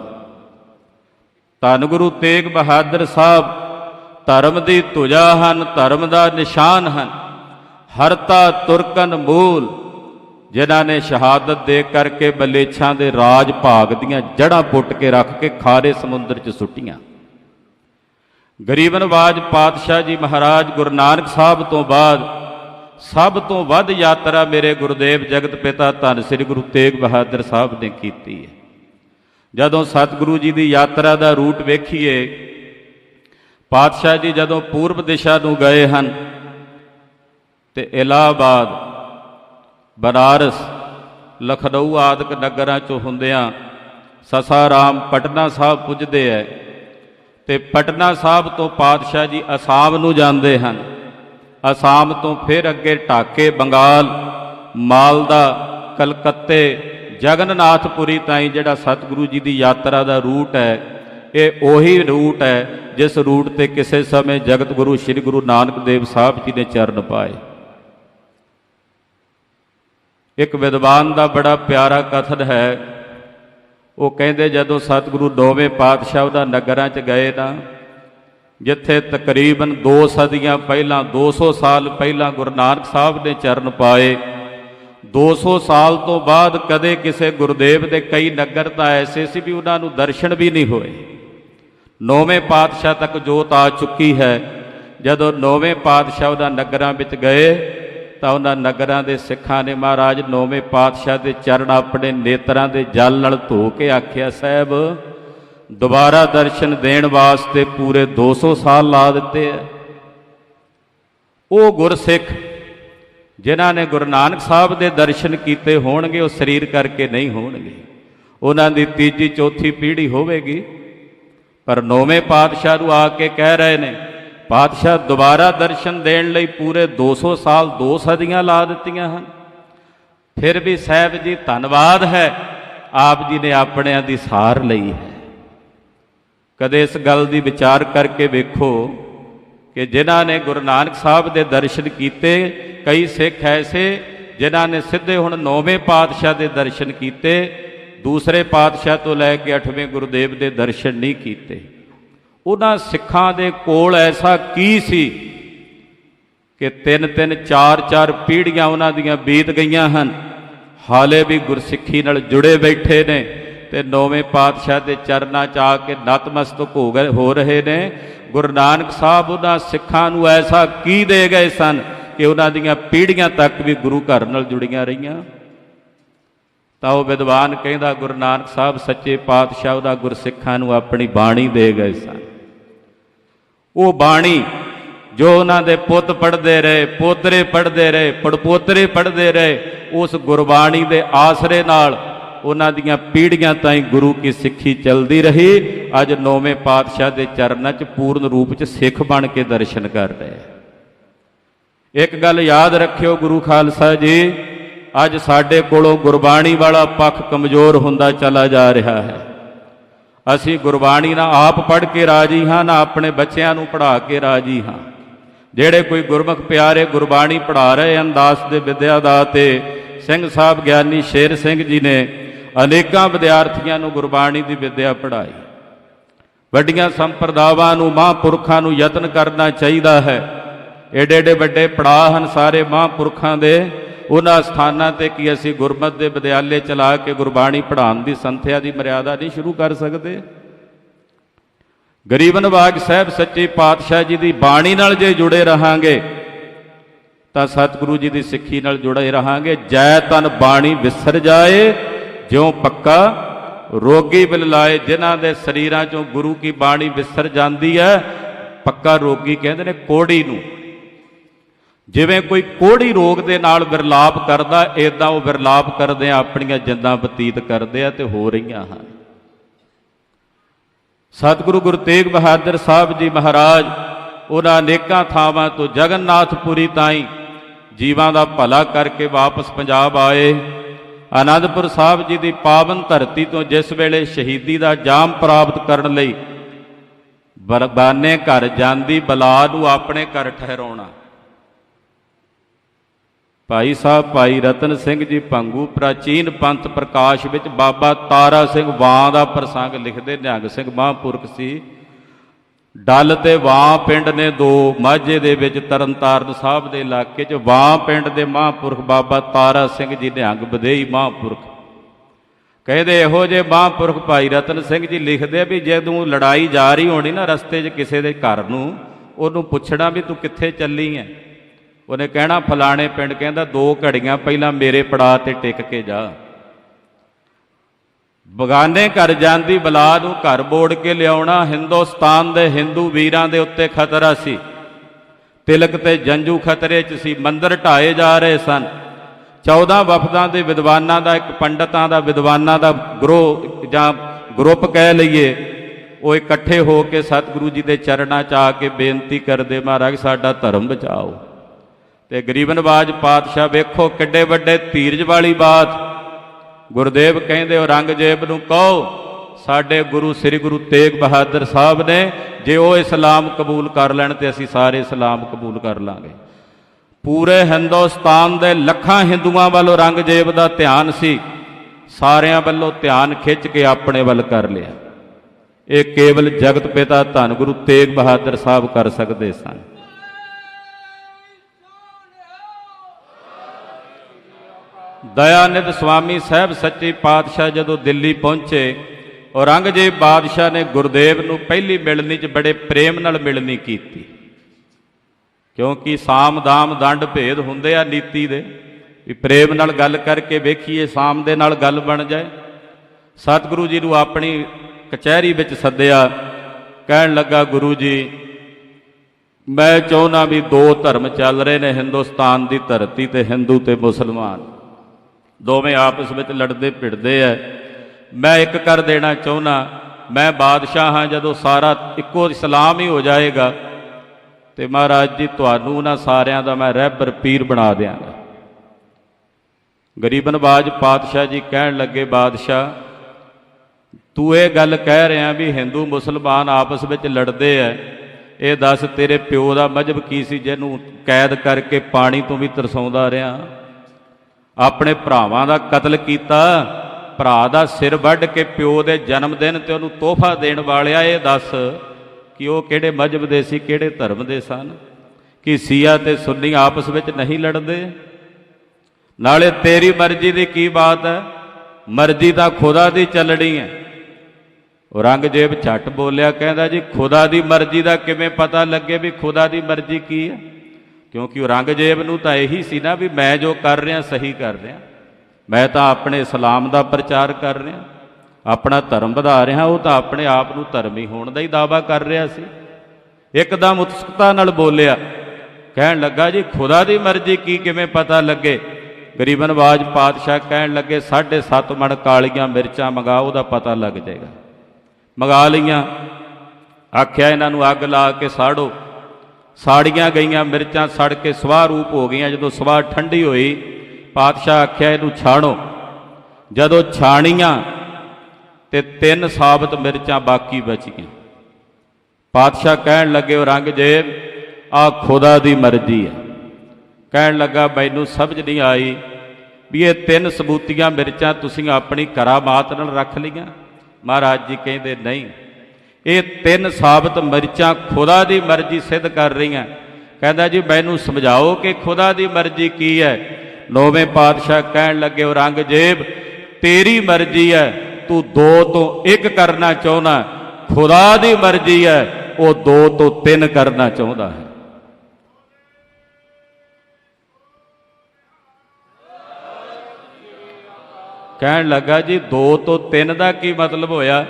S1: ਧੰਨ ਗੁਰੂ ਤੇਗ ਬਹਾਦਰ ਸਾਹਿਬ ਧਰਮ ਦੀ ਧੁਜਾ ਹਨ, ਧਰਮ ਦਾ ਨਿਸ਼ਾਨ ਹਨ। ਹਰਤਾ ਤੁਰਕਨ ਮੂਲ, ਜਿਨ੍ਹਾਂ ਨੇ ਸ਼ਹਾਦਤ ਦੇ ਕਰਕੇ ਬਲੇਛਾਂ ਦੇ ਰਾਜ ਭਾਗ ਦੀਆਂ ਜੜ੍ਹਾਂ ਪੁੱਟ ਕੇ ਰੱਖ ਕੇ ਖਾਰੇ ਸਮੁੰਦਰ 'ਚ ਸੁੱਟੀਆਂ। ਗਰੀਬ ਨਵਾਜ ਪਾਤਸ਼ਾਹ ਜੀ ਮਹਾਰਾਜ ਗੁਰੂ ਨਾਨਕ ਸਾਹਿਬ ਤੋਂ ਬਾਅਦ ਸਭ ਤੋਂ ਵੱਧ ਯਾਤਰਾ ਮੇਰੇ ਗੁਰਦੇਵ ਜਗਤ ਪਿਤਾ ਧੰਨ ਸ੍ਰੀ ਗੁਰੂ ਤੇਗ ਬਹਾਦਰ ਸਾਹਿਬ ਨੇ ਕੀਤੀ ਹੈ। ਜਦੋਂ ਸਤਿਗੁਰੂ ਜੀ ਦੀ ਯਾਤਰਾ ਦਾ ਰੂਟ ਵੇਖੀਏ, ਪਾਤਸ਼ਾਹ ਜੀ ਜਦੋਂ ਪੂਰਬ ਦਿਸ਼ਾ ਨੂੰ ਗਏ ਹਨ ਤੇ ਇਲਾਹਾਬਾਦ, ਬਨਾਰਸ, ਲਖਨਊ ਆਦਿਕ ਨਗਰਾਂ ਚੋਂ ਹੁੰਦਿਆਂ ਸਸਾਰਾਮ ਪਟਨਾ ਸਾਹਿਬ ਪੁੱਜਦੇ ਐ ਤੇ ਪਟਨਾ ਸਾਹਿਬ ਤੋਂ ਪਾਤਸ਼ਾਹ ਜੀ ਅਸਾਮ ਨੂੰ ਜਾਂਦੇ ਹਨ। ਅਸਾਮ ਤੋਂ ਫਿਰ ਅੱਗੇ ਢਾਕੇ, ਬੰਗਾਲ, ਮਾਲਦਾ, ਕਲਕੱਤੇ, ਜਗਨਨਾਥਪੁਰੀ ਤਾਈਂ ਜਿਹੜਾ ਸਤਿਗੁਰੂ ਜੀ ਦੀ ਯਾਤਰਾ ਦਾ ਰੂਟ ਹੈ, ਇਹ ਉਹੀ ਰੂਟ ਹੈ ਜਿਸ ਰੂਟ ਤੇ ਕਿਸੇ ਸਮੇਂ ਜਗਤ ਗੁਰੂ ਸ੍ਰੀ ਗੁਰੂ ਨਾਨਕ ਦੇਵ ਸਾਹਿਬ ਜੀ ਨੇ ਚਰਨ ਪਾਏ। ਇੱਕ ਵਿਦਵਾਨ ਦਾ ਬੜਾ ਪਿਆਰਾ ਕਥਨ ਹੈ ਉਹ ਕਹਿੰਦੇ ਜਦੋਂ ਸਤਿਗੁਰੂ ਦੋਵੇਂ ਪਾਤਸ਼ਾਹ ਉਹਦਾ ਨਗਰਾਂ 'ਚ ਗਏ ਨਾ, ਜਿੱਥੇ ਤਕਰੀਬਨ 2 ਸਦੀਆਂ ਪਹਿਲਾਂ 200 ਸਾਲ ਪਹਿਲਾਂ ਗੁਰੂ ਨਾਨਕ ਸਾਹਿਬ ਨੇ ਚਰਨ ਪਾਏ 200 ਸਾਲ ਤੋਂ ਬਾਅਦ ਕਦੇ ਕਿਸੇ ਗੁਰਦੇਵ ਦੇ ਕਈ ਨਗਰ ਤਾਂ ਐਸੇ ਸੀ ਵੀ ਉਹਨਾਂ ਨੂੰ ਦਰਸ਼ਨ ਵੀ ਨਹੀਂ ਹੋਏ। ਨੌਵੇਂ ਪਾਤਸ਼ਾਹ ਤੱਕ ਜੋਤ ਆ ਚੁੱਕੀ ਹੈ। ਜਦੋਂ ਨੌਵੇਂ ਪਾਤਸ਼ਾਹ ਉਹਨਾਂ ਨਗਰਾਂ ਵਿੱਚ ਗਏ ਤਾਂ ਉਹਨਾਂ ਨਗਰਾਂ ਦੇ ਸਿੱਖਾਂ ਨੇ ਮਹਾਰਾਜ ਨੌਵੇਂ ਪਾਤਸ਼ਾਹ ਦੇ ਚਰਨ ਆਪਣੇ ਨੇਤਰਾਂ ਦੇ ਜਲ ਨਾਲ ਧੋ ਕੇ ਆਖਿਆ, ਸਾਹਿਬ, ਦੁਬਾਰਾ ਦਰਸ਼ਨ ਦੇਣ ਵਾਸਤੇ ਪੂਰੇ 200 ਸਾਲ ਲਾ ਦਿੱਤੇ ਆ। ਉਹ ਗੁਰਸਿੱਖ ਜਿਨ੍ਹਾਂ ਨੇ ਗੁਰੂ ਨਾਨਕ ਸਾਹਿਬ ਦੇ ਦਰਸ਼ਨ ਕੀਤੇ ਹੋਣਗੇ, ਉਹ ਸਰੀਰ ਕਰਕੇ ਨਹੀਂ ਹੋਣਗੇ। ਉਹਨਾਂ ਦੀ ਤੀਜੀ ਚੌਥੀ ਪੀੜ੍ਹੀ ਹੋਵੇਗੀ। ਪਰ ਨੌਵੇਂ ਪਾਤਸ਼ਾਹ ਨੂੰ ਆ ਕੇ ਕਹਿ ਰਹੇ ਨੇ ਪਾਤਸ਼ਾਹ ਦੁਬਾਰਾ ਦਰਸ਼ਨ ਦੇਣ ਲਈ ਪੂਰੇ 200 ਸਾਲ ਦੋ ਸਦੀਆਂ ਲਾ ਦਿੱਤੀਆਂ ਹਨ। ਫਿਰ ਵੀ ਸਾਹਿਬ ਜੀ, ਧੰਨਵਾਦ ਹੈ, ਆਪ ਜੀ ਨੇ ਆਪਣਿਆਂ ਦੀ ਸਾਰ ਲਈ ਹੈ। ਕਦੇ ਇਸ ਗੱਲ ਦੀ ਵਿਚਾਰ ਕਰਕੇ ਵੇਖੋ ਕਿ ਜਿਨ੍ਹਾਂ ਨੇ ਗੁਰੂ ਨਾਨਕ ਸਾਹਿਬ ਦੇ ਦਰਸ਼ਨ ਕੀਤੇ, ਕਈ ਸਿੱਖ ਐਸੇ ਜਿਨ੍ਹਾਂ ਨੇ ਸਿੱਧੇ ਹੁਣ ਨੌਵੇਂ ਪਾਤਸ਼ਾਹ ਦੇ ਦਰਸ਼ਨ ਕੀਤੇ, ਦੂਸਰੇ ਪਾਤਸ਼ਾਹ ਤੋਂ ਲੈ ਕੇ 8ਵੇਂ ਗੁਰਦੇਵ ਦੇ ਦਰਸ਼ਨ ਨਹੀਂ ਕੀਤੇ। ਉਹਨਾਂ ਸਿੱਖਾਂ ਦੇ ਕੋਲ ਐਸਾ ਕੀ ਸੀ ਕਿ ਤਿੰਨ ਤਿੰਨ ਚਾਰ ਚਾਰ ਪੀੜ੍ਹੀਆਂ ਉਹਨਾਂ ਦੀਆਂ ਬੀਤ ਗਈਆਂ ਹਨ। ਹਾਲੇ ਵੀ ਗੁਰਸਿੱਖੀ ਨਾਲ ਜੁੜੇ ਬੈਠੇ ਨੇ ਤੇ ਨੌਵੇਂ ਪਾਤਸ਼ਾਹ ਦੇ ਚਰਨਾਂ 'ਚ ਆ ਕੇ ਨਤਮਸਤਕ ਹੋ ਗਏ ਹੋ ਰਹੇ ਨੇ। ਗੁਰੂ ਨਾਨਕ ਸਾਹਿਬ ਉਹਨਾਂ ਸਿੱਖਾਂ ਨੂੰ ਐਸਾ ਕੀ ਦੇ ਗਏ ਸਨ ਕਿ ਉਹਨਾਂ ਦੀਆਂ ਪੀੜ੍ਹੀਆਂ ਤੱਕ ਵੀ ਗੁਰੂ ਘਰ ਨਾਲ ਜੁੜੀਆਂ ਰਹੀਆਂ? ਤਾਂ ਉਹ ਵਿਦਵਾਨ ਕਹਿੰਦਾ, ਗੁਰੂ ਨਾਨਕ ਸਾਹਿਬ ਸੱਚੇ ਪਾਤਸ਼ਾਹ ਉਹਦਾ ਗੁਰਸਿੱਖਾਂ ਨੂੰ ਆਪਣੀ ਬਾਣੀ ਦੇ ਗਏ ਸਨ। ਉਹ ਬਾਣੀ ਜੋ ਉਹਨਾਂ ਦੇ ਪੁੱਤ ਪੜ੍ਹਦੇ ਰਹੇ, ਪੋਤਰੇ ਪੜ੍ਹਦੇ ਰਹੇ, ਪੜਪੋਤਰੇ ਪੜ੍ਹਦੇ ਰਹੇ, ਉਸ ਗੁਰਬਾਣੀ ਦੇ ਆਸਰੇ ਨਾਲ ਉਹਨਾਂ ਦੀਆਂ ਪੀੜ੍ਹੀਆਂ ਤਾਈਂ ਗੁਰੂ ਕੀ ਸਿੱਖੀ ਚੱਲਦੀ ਰਹੀ। ਅੱਜ ਨੌਵੇਂ ਪਾਤਸ਼ਾਹ ਦੇ ਚਰਨਾਂ 'ਚ ਪੂਰਨ ਰੂਪ 'ਚ ਸਿੱਖ ਬਣ ਕੇ ਦਰਸ਼ਨ ਕਰ ਰਹੇ ਇੱਕ ਗੱਲ ਯਾਦ ਰੱਖਿਓ ਗੁਰੂ ਖਾਲਸਾ ਜੀ, ਅੱਜ ਸਾਡੇ ਕੋਲੋਂ ਗੁਰਬਾਣੀ ਵਾਲਾ ਪੱਖ ਕਮਜ਼ੋਰ ਹੁੰਦਾ ਚਲਾ ਜਾ ਰਿਹਾ ਹੈ। ਅਸੀਂ ਗੁਰਬਾਣੀ ਨਾਲ ਆਪ ਪੜ੍ਹ ਕੇ ਰਾਜੀ ਹਾਂ, ਨਾ ਆਪਣੇ ਬੱਚਿਆਂ ਨੂੰ ਪੜ੍ਹਾ ਕੇ ਰਾਜੀ ਹਾਂ। ਜਿਹੜੇ ਕੋਈ ਗੁਰਮੁਖ ਪਿਆਰੇ ਗੁਰਬਾਣੀ ਪੜ੍ਹਾ ਰਹੇ ਹਨ, ਦਾਸ ਦੇ ਵਿਦਿਆ ਦਾ ਤੇ ਸਿੰਘ ਸਾਹਿਬ ਗਿਆਨੀ ਸ਼ੇਰ ਸਿੰਘ ਜੀ ਨੇ ਅਨੇਕਾਂ ਵਿਦਿਆਰਥੀਆਂ ਨੂੰ ਗੁਰਬਾਣੀ ਦੀ ਵਿਦਿਆ ਪੜ੍ਹਾਈ। ਵੱਡੀਆਂ ਸੰਪਰਦਾਵਾਂ ਨੂੰ, ਮਹਾਂਪੁਰਖਾਂ ਨੂੰ ਯਤਨ ਕਰਨਾ ਚਾਹੀਦਾ ਹੈ। ਏਡੇ ਏਡੇ ਵੱਡੇ ਪੜਾਅ ਹਨ ਸਾਰੇ ਮਹਾਂਪੁਰਖਾਂ ਦੇ। ਉਹਨਾਂ ਸਥਾਨਾਂ ਤੇ ਕੀ ਅਸੀਂ ਗੁਰਮਤ ਦੇ ਵਿਦਿਆਲੇ ਚਲਾ ਕੇ ਗੁਰਬਾਣੀ ਪੜ੍ਹਾਉਣ ਦੀ ਸੰਥਿਆ ਦੀ ਮਰਿਆਦਾ ਨਹੀਂ ਸ਼ੁਰੂ ਕਰ ਸਕਦੇ। ਗਰੀਬ ਨਵਾਜ ਸਾਹਿਬ ਸੱਚੇ ਪਾਤਸ਼ਾਹ ਜੀ ਦੀ ਬਾਣੀ ਨਾਲ ਜੇ ਜੁੜੇ ਰਹਾਂਗੇ, ਤਾਂ ਸਤਿਗੁਰੂ ਜੀ ਦੀ ਸਿੱਖੀ ਨਾਲ ਜੁੜੇ ਰਹਾਂਗੇ। ਜੈ ਤਨ ਬਾਣੀ ਵਿਸਰ ਜਾਏ, ਜਿਉ ਪੱਕਾ ਰੋਗੀ ਬਿਲ ਲਾਏ। ਜਿਨ੍ਹਾਂ ਦੇ ਸਰੀਰਾਂ ਚੋਂ ਗੁਰੂ ਕੀ ਬਾਣੀ ਵਿਸਰ ਜਾਂਦੀ ਹੈ, ਪੱਕਾ ਰੋਗੀ ਕਹਿੰਦੇ ਨੇ ਕੋੜੀ ਨੂੰ। ਜਿਵੇਂ ਕੋਈ ਕੋੜੀ ਰੋਗ ਦੇ ਨਾਲ ਵਿਰਲਾਪ ਕਰਦਾ, ਏਦਾਂ ਉਹ ਵਿਰਲਾਪ ਕਰਦੇ ਆ, ਆਪਣੀਆਂ ਜਿੰਦਾਂ ਬਤੀਤ ਕਰਦੇ ਆ ਤੇ ਹੋ ਰਹੀਆਂ ਹਨ। ਸਤਿਗੁਰੂ ਗੁਰੂ ਤੇਗ ਬਹਾਦਰ ਸਾਹਿਬ ਜੀ ਮਹਾਰਾਜ, ਉਹਨਾਂ ਅਨੇਕਾਂ ਥਾਵਾਂ ਤੋਂ ਜਗਨਨਾਥਪੁਰੀ ਤਾਈਂ ਜੀਵਾਂ ਦਾ ਭਲਾ ਕਰਕੇ ਵਾਪਸ ਪੰਜਾਬ ਆਏ। ਆਨੰਦਪੁਰ ਸਾਹਿਬ ਜੀ ਦੀ ਪਾਵਨ ਧਰਤੀ ਤੋਂ ਜਿਸ ਵੇਲੇ ਸ਼ਹੀਦੀ ਦਾ ਜਾਮ ਪ੍ਰਾਪਤ ਕਰਨ ਲਈ ਬਰਬਾਨੇ ਘਰ ਜਾਂਦੀ ਬਲਾ ਨੂੰ ਆਪਣੇ ਘਰ ਠਹਿਰਾਉਣਾ। ਭਾਈ ਸਾਹਿਬ, ਭਾਈ ਰਤਨ ਸਿੰਘ ਜੀ ਭੰਗੂ, ਪ੍ਰਾਚੀਨ ਪੰਥ ਪ੍ਰਕਾਸ਼ ਵਿੱਚ ਬਾਬਾ ਤਾਰਾ ਸਿੰਘ ਵਾਂ ਦਾ ਪ੍ਰਸੰਗ ਲਿਖਦੇ ਨਿਹੰਗ ਸਿੰਘ ਮਹਾਂਪੁਰਖ ਸੀ। ਡੱਲ ਤੇ ਵਾਂ ਪਿੰਡ ਨੇ ਦੋ ਮਾਝੇ ਦੇ ਵਿੱਚ ਤਰਨਤਾਰਨ ਸਾਹਿਬ ਦੇ ਇਲਾਕੇ 'ਚ ਵਾਂ ਪਿੰਡ ਦੇ ਮਹਾਂਪੁਰਖ ਬਾਬਾ ਤਾਰਾ ਸਿੰਘ ਜੀ ਨਿਹੰਗ ਬਦੇਈ ਮਹਾਂਪੁਰਖ। ਕਹਿੰਦੇ ਇਹੋ ਜੇ ਮਹਾਂਪੁਰਖ ਭਾਈ ਰਤਨ ਸਿੰਘ ਜੀ ਲਿਖਦੇ ਆ ਵੀ ਜਦੋਂ ਲੜਾਈ ਜਾ ਰਹੀ ਹੋਣੀ ਨਾ ਰਸਤੇ 'ਚ ਕਿਸੇ ਦੇ ਘਰ ਨੂੰ, ਉਹਨੂੰ ਪੁੱਛਣਾ ਵੀ ਤੂੰ ਕਿੱਥੇ ਚੱਲੀ ਐ? ਉਹਨੇ ਕਹਿਣਾ, ਫਲਾਣੇ ਪਿੰਡ ਕਹਿੰਦਾ, ਦੋ ਘੜੀਆਂ ਪਹਿਲਾਂ ਮੇਰੇ ਪੜਾ ਤੇ ਟਿਕ ਕੇ ਜਾ। ਬਗਾਨੇ ਘਰ ਜਾਂਦੀ ਬਲਾ ਨੂੰ ਘਰ ਬੋੜ ਕੇ ਲਿਆਉਣਾ, ਹਿੰਦੁਸਤਾਨ ਦੇ ਹਿੰਦੂ ਵੀਰਾਂ ਦੇ ਉੱਤੇ ਖਤਰਾ ਸੀ। ਤਿਲਕ ਤੇ ਜੰਜੂ ਖਤਰੇ 'ਚ ਸੀ, ਮੰਦਰ ਢਾਏ ਜਾ ਰਹੇ ਸਨ। 14 ਵਫਦਾਂ ਦੇ ਵਿਦਵਾਨਾਂ ਦਾ, ਇੱਕ ਪੰਡਤਾਂ ਦਾ, ਵਿਦਵਾਨਾਂ ਦਾ ਗਰੋਹ, ਜਾਂ ਗਰੁੱਪ ਕਹਿ ਲਈਏ, ਉਹ ਇਕੱਠੇ ਹੋ ਕੇ ਸਤਿਗੁਰੂ ਜੀ ਦੇ ਚਰਨਾਂ 'ਚ ਆ ਕੇ ਬੇਨਤੀ ਕਰਦੇ, ਮਹਾਰਾਜ, ਸਾਡਾ ਧਰਮ ਬਚਾਓ। ਤੇ ਗਰੀਬ ਨਵਾਜ ਪਾਤਸ਼ਾਹ ਵੇਖੋ ਕਿੱਡੇ ਵੱਡੇ ਧੀਰਜ ਵਾਲੀ ਬਾਤ। ਗੁਰਦੇਵ ਕਹਿੰਦੇ ਔਰੰਗਜ਼ੇਬ ਨੂੰ ਕਹੋ, ਸਾਡੇ ਗੁਰੂ ਸ੍ਰੀ ਗੁਰੂ ਤੇਗ ਬਹਾਦਰ ਸਾਹਿਬ ਨੇ, ਜੇ ਉਹ ਇਸਲਾਮ ਕਬੂਲ ਕਰ ਲੈਣ ਤੇ ਅਸੀਂ ਸਾਰੇ ਇਸਲਾਮ ਕਬੂਲ ਕਰ ਲਾਂਗੇ। ਪੂਰੇ ਹਿੰਦੁਸਤਾਨ ਦੇ ਲੱਖਾਂ ਹਿੰਦੂਆਂ ਵੱਲ ਔਰੰਗਜ਼ੇਬ ਦਾ ਧਿਆਨ ਸੀ। ਸਾਰਿਆਂ ਵੱਲੋਂ ਧਿਆਨ ਖਿੱਚ ਕੇ ਆਪਣੇ ਵੱਲ ਕਰ ਲਿਆ। ਇਹ ਕੇਵਲ ਜਗਤ ਪਿਤਾ ਧੰਨ ਗੁਰੂ ਤੇਗ ਬਹਾਦਰ ਸਾਹਿਬ ਕਰ ਸਕਦੇ ਸਨ। ਦਇਆਨਿਧ ਸੁਆਮੀ ਸਾਹਿਬ ਸੱਚੇ ਪਾਤਸ਼ਾਹ ਜਦੋਂ ਦਿੱਲੀ ਪਹੁੰਚੇ, ਔਰੰਗਜ਼ੇਬ ਬਾਦਸ਼ਾਹ ਨੇ ਗੁਰਦੇਵ ਨੂੰ ਪਹਿਲੀ ਮਿਲਣੀ 'ਚ ਬੜੇ ਪ੍ਰੇਮ ਨਾਲ ਮਿਲਣੀ ਕੀਤੀ। ਕਿਉਂਕਿ ਸਾਮ ਦਾਮ ਦੰਡ ਭੇਦ ਹੁੰਦੇ ਆ ਨੀਤੀ ਦੇ, ਵੀ ਪ੍ਰੇਮ ਨਾਲ ਗੱਲ ਕਰਕੇ ਵੇਖੀਏ ਸਾਮ ਦੇ ਨਾਲ ਗੱਲ ਬਣ ਜਾਏ। ਸਤਿਗੁਰੂ ਜੀ ਨੂੰ ਆਪਣੀ ਕਚਹਿਰੀ ਵਿੱਚ ਸੱਦਿਆ, ਕਹਿਣ ਲੱਗਾ, ਗੁਰੂ ਜੀ, ਮੈਂ ਚਾਹੁੰਦਾ ਵੀ ਦੋ ਧਰਮ ਚੱਲ ਰਹੇ ਨੇ, ਹਿੰਦੁਸਤਾਨ ਦੀ ਧਰਤੀ ਤੇ ਹਿੰਦੂ ਤੇ ਮੁਸਲਮਾਨ। ਦੋਵੇਂ ਆਪਸ ਵਿੱਚ ਲੜਦੇ ਭਿੜਦੇ ਐ। ਮੈਂ ਇੱਕ ਕਰ ਦੇਣਾ ਚਾਹੁੰਦਾ ਮੈਂ ਬਾਦਸ਼ਾਹ ਹਾਂ, ਜਦੋਂ ਸਾਰਾ ਇੱਕੋ ਇਸਲਾਮ ਹੀ ਹੋ ਜਾਏਗਾ। ਤੇ ਮਹਾਰਾਜ ਜੀ, ਤੁਹਾਨੂੰ ਉਹਨਾਂ ਸਾਰਿਆਂ ਦਾ ਮੈਂ ਰਹਿਬਰ ਪੀਰ ਬਣਾ ਦਿਆਂਗਾ। ਗਰੀਬ ਨਵਾਜ ਪਾਤਸ਼ਾਹ ਜੀ ਕਹਿਣ ਲੱਗੇ, ਬਾਦਸ਼ਾਹ, ਤੂੰ ਇਹ ਗੱਲ ਕਹਿ ਰਿਹਾ ਵੀ ਹਿੰਦੂ ਮੁਸਲਮਾਨ ਆਪਸ ਵਿੱਚ ਲੜਦੇ ਐ। ਇਹ ਦੱਸ ਤੇਰੇ ਪਿਓ ਦਾ ਮਜਬ ਕੀ ਸੀ, ਜਿਹਨੂੰ ਕੈਦ ਕਰਕੇ ਪਾਣੀ ਤੋਂ ਵੀ ਤਰਸਾਉਂਦਾ ਰਿਹਾ? ਆਪਣੇ ਭਰਾਵਾਂ ਦਾ ਕਤਲ ਕੀਤਾ, ਭਰਾ ਦਾ ਸਿਰ ਵੱਢ ਕੇ ਪਿਓ ਦੇ ਜਨਮ ਦਿਨ ਤੇ ਉਹਨੂੰ ਤੋਹਫਾ ਦੇਣ ਵਾਲਿਆ ਇਹ ਦੱਸ ਕਿ ਉਹ ਕਿਹੜੇ ਮਜਬ ਦੇ ਸੀ, ਕਿਹੜੇ ਧਰਮ ਦੇ ਸਨ, ਕਿ ਸੀਆ ਤੇ ਸੁੰਨੀ ਆਪਸ ਵਿੱਚ ਨਹੀਂ ਲੜਦੇ? ਨਾਲੇ ਤੇਰੀ ਮਰਜ਼ੀ ਦੀ ਕੀ ਬਾਤ ਹੈ? ਮਰਜ਼ੀ ਤਾਂ ਖੁਦਾ ਦੀ ਚੱਲਣੀ ਹੈ। ਔਰੰਗਜ਼ੇਬ ਝੱਟ ਬੋਲਿਆ, ਕਹਿੰਦਾ ਜੀ, ਖੁਦਾ ਦੀ ਮਰਜ਼ੀ ਦਾ ਕਿਵੇਂ ਪਤਾ ਲੱਗੇ ਵੀ ਖੁਦਾ ਦੀ ਮਰਜ਼ੀ ਕੀ ਹੈ? ਕਿਉਂਕਿ ਔਰੰਗਜ਼ੇਬ ਨੂੰ ਤਾਂ ਇਹੀ ਸੀ ਨਾ ਵੀ ਮੈਂ ਜੋ ਕਰ ਰਿਹਾ, ਸਹੀ ਕਰ ਰਿਹਾ। ਮੈਂ ਤਾਂ ਆਪਣੇ ਇਸਲਾਮ ਦਾ ਪ੍ਰਚਾਰ ਕਰ ਰਿਹਾ। ਆਪਣਾ ਧਰਮ ਵਧਾ ਰਿਹਾ, ਉਹ ਤਾਂ ਆਪਣੇ ਆਪ ਨੂੰ ਧਰਮੀ ਹੋਣ ਦਾ ਹੀ ਦਾਵਾ ਕਰ ਰਿਹਾ ਸੀ। ਇੱਕਦਮ ਉਤਸੁਕਤਾ ਨਾਲ ਬੋਲਿਆ, ਕਹਿਣ ਲੱਗਾ, ਜੀ, ਖੁਦਾ ਦੀ ਮਰਜ਼ੀ ਕੀ ਕਿਵੇਂ ਪਤਾ ਲੱਗੇ? ਗਰੀਬ ਨਵਾਜ ਪਾਤਸ਼ਾਹ ਕਹਿਣ ਲੱਗੇ 7.5 ਮਣ ਕਾਲੀਆਂ ਮਿਰਚਾਂ ਮੰਗਾ, ਉਹਦਾ ਪਤਾ ਲੱਗ ਜਾਏਗਾ। ਮੰਗਾ ਲਈਆਂ। ਆਖਿਆ, ਇਹਨਾਂ ਨੂੰ ਅੱਗ ਲਾ ਕੇ ਸਾੜੋ। ਸਾੜੀਆਂ ਗਈਆਂ ਮਿਰਚਾਂ ਸੜ ਕੇ ਸਵਾਹ ਰੂਪ ਹੋ ਗਈਆਂ। ਜਦੋਂ ਸਵਾਹ ਠੰਡੀ ਹੋਈ, ਪਾਤਸ਼ਾਹ ਆਖਿਆ, ਇਹਨੂੰ ਛਾਣੋ। ਜਦੋਂ ਛਾਣੀਆਂ ਤੇ ਤਿੰਨ ਸਾਬਤ ਮਿਰਚਾਂ ਬਾਕੀ ਬਚੀਆਂ। ਪਾਤਸ਼ਾਹ ਕਹਿਣ ਲੱਗੇ ਔਰੰਗਜ਼ੇਬ ਆ ਖੁਦਾ ਦੀ ਮਰਜ਼ੀ ਹੈ ਕਹਿਣ ਲੱਗਾ, ਮੈਨੂੰ ਸਮਝ ਨਹੀਂ ਆਈ ਵੀ ਇਹ ਤਿੰਨ ਸਬੂਤੀਆਂ ਮਿਰਚਾਂ ਤੁਸੀਂ ਆਪਣੀ ਕਰਾਮਾਤ ਨਾਲ ਰੱਖ ਲਈਆਂ? ਮਹਾਰਾਜ ਜੀ ਕਹਿੰਦੇ, ਨਹੀਂ ਇਹ ਤਿੰਨ ਸਾਬਤ ਮਿਰਚਾਂ ਖੁਦਾ ਦੀ ਮਰਜ਼ੀ ਸਿੱਧ ਕਰ ਰਹੀਆਂ। ਕਹਿੰਦਾ ਜੀ, ਮੈਨੂੰ ਸਮਝਾਓ ਕਿ ਖੁਦਾ ਦੀ ਮਰਜ਼ੀ ਕੀ ਹੈ? ਨੌਵੇਂ ਪਾਤਸ਼ਾਹ ਕਹਿਣ ਲੱਗੇ ਔਰੰਗਜ਼ੇਬ ਤੇਰੀ ਮਰਜ਼ੀ ਹੈ, ਤੂੰ ਦੋ ਤੋਂ ਇੱਕ ਕਰਨਾ ਚਾਹੁੰਦਾ। ਖੁਦਾ ਦੀ ਮਰਜ਼ੀ ਹੈ, ਉਹ ਦੋ ਤੋਂ ਤਿੰਨ ਕਰਨਾ ਚਾਹੁੰਦਾ ਹੈ। ਕਹਿਣ ਲੱਗਾ ਜੀ, ਦੋ ਤੋਂ ਤਿੰਨ ਦਾ ਕੀ ਮਤਲਬ ਹੋਇਆ?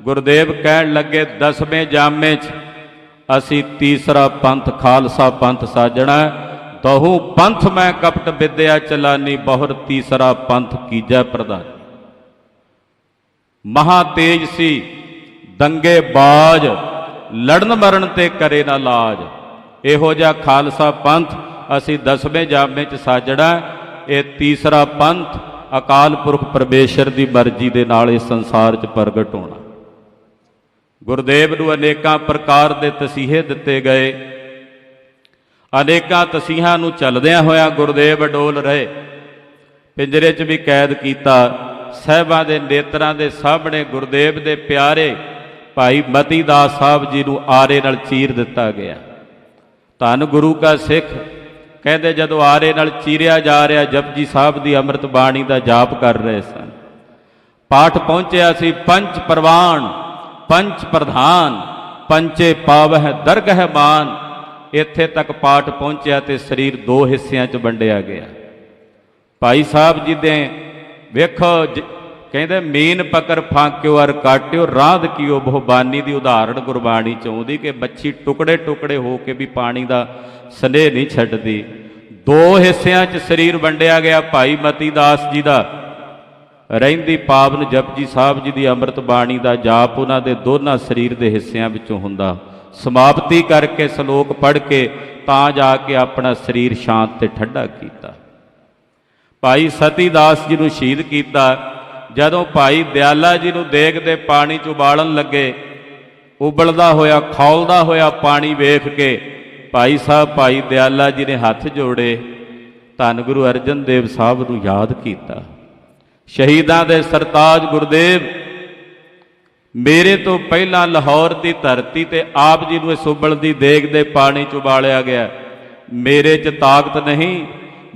S1: ਗੁਰਦੇਵ ਕਹਿਣ ਲੱਗੇ, ਦਸਵੇਂ ਜਾਮੇ 'ਚ ਅਸੀਂ ਤੀਸਰਾ ਪੰਥ, ਖਾਲਸਾ ਪੰਥ ਸਾਜਣਾ ਦਹੂ ਪੰਥ ਮੈਂ ਕਪਟ ਵਿਦਿਆ ਚਲਾਨੀ, ਬਹੁਰ ਤੀਸਰਾ ਪੰਥ ਕੀਜੈ ਪ੍ਰਧਾਨ? ਮਹਾ ਤੇਜ ਸੀ, ਦੰਗੇ ਬਾਜ, ਲੜਨ ਮਰਨ ਤੇ ਕਰੇ ਨਾ ਲਾਜ। ਇਹੋ ਜਿਹਾ ਖਾਲਸਾ ਪੰਥ ਅਸੀਂ ਦਸਵੇਂ ਜਾਮੇ 'ਚ ਸਾਜਣਾ ਇਹ ਤੀਸਰਾ ਪੰਥ ਅਕਾਲ ਪੁਰਖ ਪਰਮੇਸ਼ਰ ਦੀ ਮਰਜ਼ੀ ਦੇ ਨਾਲ ਇਸ ਸੰਸਾਰ 'ਚ ਪ੍ਰਗਟ ਹੋਣਾ। ਗੁਰਦੇਵ ਨੂੰ ਅਨੇਕਾਂ ਪ੍ਰਕਾਰ ਦੇ ਤਸੀਹੇ ਦਿੱਤੇ ਗਏ। ਅਨੇਕਾਂ ਤਸੀਹਾਂ ਨੂੰ ਚੱਲਦਿਆਂ ਹੋਇਆਂ ਗੁਰਦੇਵ ਅਡੋਲ ਰਹੇ। ਪਿੰਜਰੇ 'ਚ ਵੀ ਕੈਦ ਕੀਤਾ। ਸਹਿਬਾਂ ਦੇ ਨੇਤਰਾਂ ਦੇ ਸਾਹਮਣੇ ਗੁਰਦੇਵ ਦੇ ਪਿਆਰੇ ਭਾਈ ਮਤੀ ਦਾਸ ਸਾਹਿਬ ਜੀ ਨੂੰ ਆਰੇ ਨਾਲ ਚੀਰ ਦਿੱਤਾ ਗਿਆ। ਧੰਨ ਗੁਰੂ ਕਾ ਸਿੱਖ, ਕਹਿੰਦੇ ਜਦੋਂ ਆਰੇ ਨਾਲ ਚੀਰਿਆ ਜਾ ਰਿਹਾ, ਜਪਜੀ ਸਾਹਿਬ ਦੀ ਅੰਮ੍ਰਿਤ ਬਾਣੀ ਦਾ ਜਾਪ ਕਰ ਰਹੇ ਸਨ। ਪਾਠ ਪਹੁੰਚਿਆ ਸੀ ਪੰਜ ਪ੍ਰਵਾਨ। ਪੰਚ ਪ੍ਰਧਾਨ, ਪੰਚੇ ਪਾਵਹਿ ਦਰਗਹਿ ਮਾਨ। ਇੱਥੇ ਤੱਕ ਪਾਠ ਪਹੁੰਚਿਆ ਤੇ ਸਰੀਰ ਦੋ ਹਿੱਸਿਆਂ 'ਚ ਵੰਡਿਆ ਗਿਆ। ਭਾਈ ਸਾਹਿਬ ਜੀ ਦੇ ਵੇਖੋ ਜ- ਕਹਿੰਦੇ ਮੀਨ ਪਕਰ ਫਾਂਕਿਓ ਅਰ ਕਾਟਿਓ, ਰਾਧ ਕੀਓ ਬਹੁਬਾਨੀ ਦੀ ਉਦਾਹਰਣ ਗੁਰਬਾਣੀ ਚ ਆਉਂਦੀ ਕਿ ਬੱਚੀ ਟੁਕੜੇ ਟੁਕੜੇ ਹੋ ਕੇ ਵੀ ਪਾਣੀ ਦਾ ਸਨੇਹ ਨਹੀਂ ਛੱਡਦੀ। ਦੋ ਹਿੱਸਿਆਂ 'ਚ ਸਰੀਰ ਵੰਡਿਆ ਗਿਆ ਭਾਈ ਮਤੀ ਦਾਸ ਜੀ ਦਾ। ਰਹਿੰਦੀ ਪਾਵਨ ਜਪਜੀ ਸਾਹਿਬ ਜੀ ਦੀ ਅੰਮ੍ਰਿਤ ਬਾਣੀ ਦਾ ਜਾਪ ਉਹਨਾਂ ਦੇ ਦੋਨਾਂ ਸਰੀਰ ਦੇ ਹਿੱਸਿਆਂ ਵਿੱਚੋਂ ਹੁੰਦਾ। ਸਮਾਪਤੀ ਕਰਕੇ ਸ਼ਲੋਕ ਪੜ੍ਹ ਕੇ ਤਾਂ ਜਾ ਕੇ ਆਪਣਾ ਸਰੀਰ ਸ਼ਾਂਤ ਤੇ ਠੰਡਾ ਕੀਤਾ। ਭਾਈ ਸਤੀ ਦਾਸ ਜੀ ਨੂੰ ਸ਼ਹੀਦ ਕੀਤਾ। ਜਦੋਂ ਭਾਈ ਦਿਆਲਾ ਜੀ ਨੂੰ ਦੇਗ ਦੇ ਪਾਣੀ ਚ ਉਬਾਲਣ ਲੱਗੇ, ਉਬਲਦਾ ਹੋਇਆ, ਖੌਲਦਾ ਹੋਇਆ ਪਾਣੀ ਵੇਖ ਕੇ ਭਾਈ ਸਾਹਿਬ, ਭਾਈ ਦਿਆਲਾ ਜੀ ਨੇ ਹੱਥ ਜੋੜੇ। ਧੰਨ ਗੁਰੂ ਅਰਜਨ ਦੇਵ ਸਾਹਿਬ ਨੂੰ ਯਾਦ ਕੀਤਾ। ਸ਼ਹੀਦਾਂ ਦੇ ਸਰਤਾਜ ਗੁਰਦੇਵ, ਮੇਰੇ ਤੋਂ ਪਹਿਲਾਂ ਲਾਹੌਰ ਦੀ ਧਰਤੀ ਤੇ ਆਪ ਜੀ ਨੂੰ ਇਸ ਉਬਲਦੀ ਦੇਗ ਦੇ ਪਾਣੀ ਚ ਉਬਾਲਿਆ ਗਿਆ। ਮੇਰੇ 'ਚ ਤਾਕਤ ਨਹੀਂ,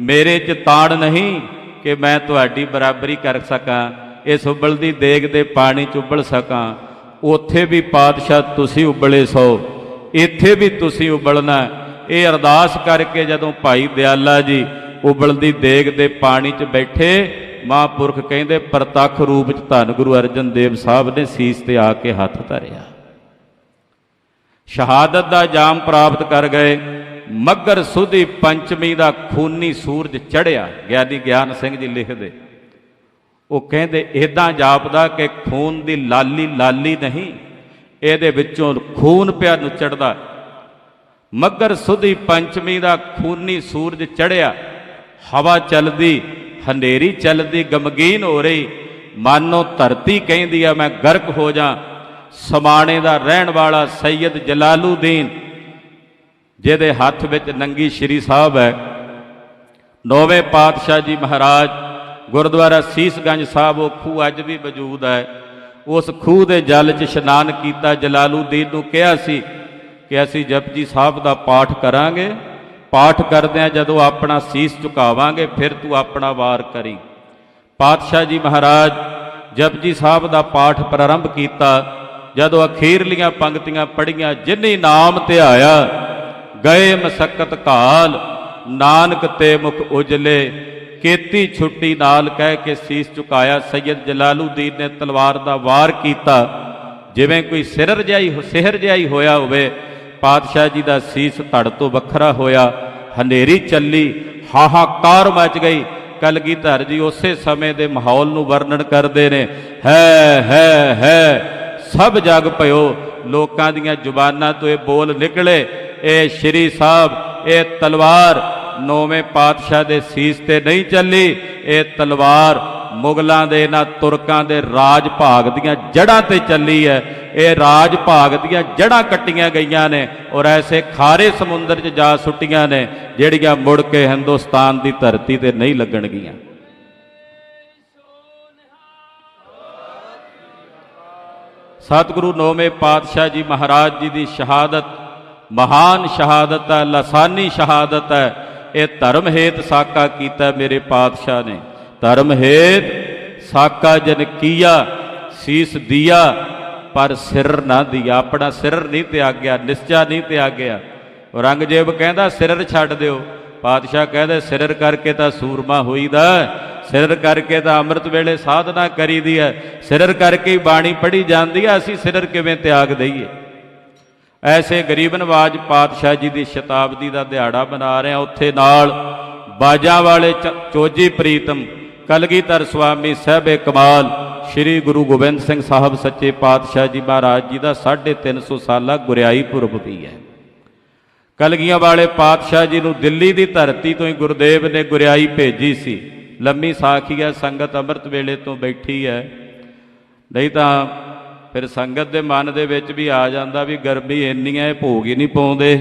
S1: ਮੇਰੇ 'ਚ ਤਾੜ ਨਹੀਂ ਕਿ ਮੈਂ ਤੁਹਾਡੀ ਬਰਾਬਰੀ ਕਰ ਸਕਾਂ ਇਸ ਉਬਲਦੀ ਦੇਗ ਦੇ ਪਾਣੀ 'ਚ ਉਬਲ ਸਕਾਂ। ਉੱਥੇ ਵੀ ਪਾਤਸ਼ਾਹ ਤੁਸੀਂ ਉਬਲੇ ਸੋ, ਇੱਥੇ ਵੀ ਤੁਸੀਂ ਉਬਲਣਾ। ਇਹ ਅਰਦਾਸ ਕਰਕੇ ਜਦੋਂ ਭਾਈ ਦਿਆਲਾ ਜੀ ਉਬਲਦੀ ਦੇਗ ਦੇ ਪਾਣੀ 'ਚ ਬੈਠੇ ਮਹਾਂਪੁਰਖ ਕਹਿੰਦੇ, ਪ੍ਰਤੱਖ ਰੂਪ 'ਚ ਧੰਨ ਗੁਰੂ ਅਰਜਨ ਦੇਵ ਸਾਹਿਬ ਨੇ ਸੀਸ ਤੇ ਆ ਕੇ ਹੱਥ ਧਰਿਆ। ਸ਼ਹਾਦਤ ਦਾ ਜਾਮ ਪ੍ਰਾਪਤ ਕਰ ਗਏ। ਮੱਗਰ ਸੁਦੀ ਪੰਚਮੀ ਦਾ ਖੂਨੀ ਸੂਰਜ ਚੜਿਆ ਗਿਆਨੀ ਗਿਆਨ ਸਿੰਘ ਜੀ ਲਿਖਦੇ, ਉਹ ਕਹਿੰਦੇ ਇਦਾਂ ਜਾਪਦਾ ਕਿ ਖੂਨ ਦੀ ਲਾਲੀ ਲਾਲੀ ਨਹੀਂ, ਇਹਦੇ ਵਿੱਚੋਂ ਖੂਨ ਪਿਆ ਨੂੰ ਨੁਚੜਦਾ। ਮੱਗਰ ਸੁਦੀ ਪੰਚਮੀ ਦਾ ਖੂਨੀ ਸੂਰਜ ਚੜਿਆ ਹਵਾ ਚੱਲਦੀ ਹਨੇਰੀ ਚੱਲਦੀ ਗਮਗੀਨ ਹੋ ਰਹੀ। ਮਾਨੋ ਧਰਤੀ ਕਹਿੰਦੀ ਆ, ਮੈਂ ਗਰਕ ਹੋ ਜਾ। ਸਮਾਣੇ ਦਾ ਰਹਿਣ ਵਾਲਾ ਸੈਯਦ ਜਲਾਲੂਦੀਨ, ਜਿਹਦੇ ਹੱਥ ਵਿੱਚ ਨੰਗੀ ਸ਼੍ਰੀ ਸਾਹਿਬ ਹੈ। ਨੌਵੇਂ ਪਾਤਸ਼ਾਹ ਜੀ ਮਹਾਰਾਜ, ਗੁਰਦੁਆਰਾ ਸੀਸਗੰਜ ਸਾਹਿਬ, ਉਹ ਖੂਹ ਅੱਜ ਵੀ ਮੌਜੂਦ ਹੈ। ਉਸ ਖੂਹ ਦੇ ਜਲ 'ਚ ਇਸ਼ਨਾਨ ਕੀਤਾ ਜਲਾਲੂਦੀਨ ਨੂੰ ਕਿਹਾ ਸੀ ਕਿ ਅਸੀਂ ਜਪਜੀ ਸਾਹਿਬ ਦਾ ਪਾਠ ਕਰਾਂਗੇ। ਪਾਠ ਕਰਦਿਆਂ ਜਦੋਂ ਆਪਣਾ ਸੀਸ ਝੁਕਾਵਾਂਗੇ, ਫਿਰ ਤੂੰ ਆਪਣਾ ਵਾਰ ਕਰੀ। ਪਾਤਸ਼ਾਹ ਜੀ ਮਹਾਰਾਜ ਜਪਜੀ ਸਾਹਿਬ ਦਾ ਪਾਠ ਪ੍ਰਾਰੰਭ ਕੀਤਾ, ਜਦੋਂ ਅਖੀਰਲੀਆਂ ਪੰਕਤੀਆਂ ਪੜੀਆਂ ਜਿਨੀ ਨਾਮ ਤੇ ਆਇਆ, ਗਏ ਮਸਕਤ ਕਾਲ, ਨਾਨਕ ਤੇ ਮੁਖ ਉਜਲੇ, ਕੀਤੀ ਛੁੱਟੀ ਨਾਲ ਕਹਿ ਕੇ ਸੀਸ ਝੁਕਾਇਆ ਸੈਯਦ ਜਲਾਲੂਦੀਨ ਨੇ ਤਲਵਾਰ ਦਾ ਵਾਰ ਕੀਤਾ। ਜਿਵੇਂ ਕੋਈ ਸਿਰ ਰਜਾਈ ਸਿਹਰ ਜਿਹਾਈ ਹੋਇਆ ਹੋਵੇ ਪਾਤਸ਼ਾਹ ਜੀ ਦਾ ਸੀਸ ਧੜ ਤੋਂ ਵੱਖਰਾ ਹੋਇਆ। ਹਨੇਰੀ ਚੱਲੀ, ਹਾਹਾਕਾਰ ਮਚ ਗਈ। ਕਲਗੀਧਰ ਜੀ ਉਸੇ ਸਮੇਂ ਦੇ ਮਾਹੌਲ ਨੂੰ ਵਰਣਨ ਕਰਦੇ ਨੇ, ਹੈ ਹੈ ਹੈ, ਸਭ ਜਗ ਭਇਓ। ਲੋਕਾਂ ਦੀਆਂ ਜ਼ੁਬਾਨਾਂ ਤੋਂ ਇਹ ਬੋਲ ਨਿਕਲੇ, ਇਹ ਸ਼੍ਰੀ ਸਾਹਿਬ, ਇਹ ਤਲਵਾਰ। ਨੌਵੇਂ ਪਾਤਸ਼ਾਹ ਦੇ ਸੀਸ ਤੇ ਨਹੀਂ ਚੱਲੀ, ਇਹ ਤਲਵਾਰ ਮੁਗਲਾਂ ਦੇ ਨਾ ਤੁਰਕਾਂ ਦੇ ਰਾਜ ਭਾਗ ਦੀਆਂ ਜੜ੍ਹਾਂ ਤੇ ਚੱਲੀ ਹੈ ਇਹ ਰਾਜ ਭਾਗ ਦੀਆਂ ਜੜ੍ਹਾਂ ਕੱਟੀਆਂ ਗਈਆਂ ਨੇ ਔਰ ਐਸੇ ਖਾਰੇ ਸਮੁੰਦਰ 'ਚ ਜਾ ਸੁੱਟੀਆਂ ਨੇ, ਜਿਹੜੀਆਂ ਮੁੜ ਕੇ ਹਿੰਦੁਸਤਾਨ ਦੀ ਧਰਤੀ ਤੇ ਨਹੀਂ ਲੱਗਣਗੀਆਂ। ਸਤਿਗੁਰੂ ਨੌਵੇਂ ਪਾਤਸ਼ਾਹ ਜੀ ਮਹਾਰਾਜ ਜੀ ਦੀ ਸ਼ਹਾਦਤ, ਮਹਾਨ ਸ਼ਹਾਦਤ ਹੈ, ਲਸਾਨੀ ਸ਼ਹਾਦਤ ਹੈ। ਇਹ ਧਰਮ ਹੇਤ ਸਾਕਾ ਕੀਤਾ ਮੇਰੇ ਪਾਤਸ਼ਾਹ ਨੇ। ਧਰਮ ਹੇਤ ਸਾਕਾ ਜਨ ਕੀਆ, ਸੀਸ ਦਿਆ, ਪਰ ਸਿਰ ਨਾ ਦਿਆ। ਆਪਣਾ ਸਿਰ ਨਹੀਂ ਤਿਆਗਿਆ, ਨਿਸ਼ਚਾ ਨਹੀਂ ਤਿਆਗਿਆ। ਔਰੰਗਜ਼ੇਬ ਕਹਿੰਦਾ ਸਿਰ ਛੱਡ ਦਿਓ। ਪਾਤਸ਼ਾਹ ਕਹਿੰਦੇ ਸਿਰ ਕਰਕੇ ਤਾਂ ਸੂਰਮਾ ਹੋਈਦਾ ਸਿਰ ਕਰਕੇ ਤਾਂ ਅੰਮ੍ਰਿਤ ਵੇਲੇ ਸਾਧਨਾ ਕਰੀਦੀ ਹੈ। ਸਿਰ ਕਰਕੇ ਹੀ ਬਾਣੀ ਪੜ੍ਹੀ ਜਾਂਦੀ ਹੈ। ਅਸੀਂ ਸਿਰ ਕਿਵੇਂ ਤਿਆਗ ਦਈਏ? ਐਸੇ ਗਰੀਬ ਨਵਾਜ ਪਾਤਸ਼ਾਹ ਜੀ ਦੀ ਸ਼ਤਾਬਦੀ ਦਾ ਦਿਹਾੜਾ ਮਨਾ ਰਹੇ ਹਾਂ। ਉੱਥੇ ਨਾਲ ਬਾਜਾਂ ਵਾਲੇ ਚ- ਚੋਜੀ ਪ੍ਰੀਤਮ ਕਲਗੀਧਰ ਸੁਆਮੀ ਸਾਹਿਬੇ ਕਮਾਲ, ਸ੍ਰੀ ਗੁਰੂ ਗੋਬਿੰਦ ਸਿੰਘ ਸਾਹਿਬ ਸੱਚੇ ਪਾਤਸ਼ਾਹ ਜੀ ਮਹਾਰਾਜ ਜੀ ਦਾ 350 ਸਾਲਾ ਗੁਰਿਆਈ ਪੁਰਬ ਵੀ ਹੈ। ਕਲਗੀਆਂ ਵਾਲੇ ਪਾਤਸ਼ਾਹ ਜੀ ਨੂੰ ਦਿੱਲੀ ਦੀ ਧਰਤੀ ਤੋਂ ਹੀ ਗੁਰਦੇਵ ਨੇ ਗੁਰਿਆਈ ਭੇਜੀ ਸੀ। ਲੰਮੀ ਸਾਖੀ ਹੈ, ਸੰਗਤ ਅੰਮ੍ਰਿਤ ਵੇਲੇ ਤੋਂ ਬੈਠੀ ਹੈ। ਨਹੀਂ ਤਾਂ ਫਿਰ ਸੰਗਤ ਦੇ ਮਨ ਦੇ ਵਿੱਚ ਵੀ ਆ ਜਾਂਦਾ ਵੀ ਗਰਮੀ ਇੰਨੀ ਹੈ, ਭੋਗ ਹੀ ਨਹੀਂ ਪਾਉਂਦੇ।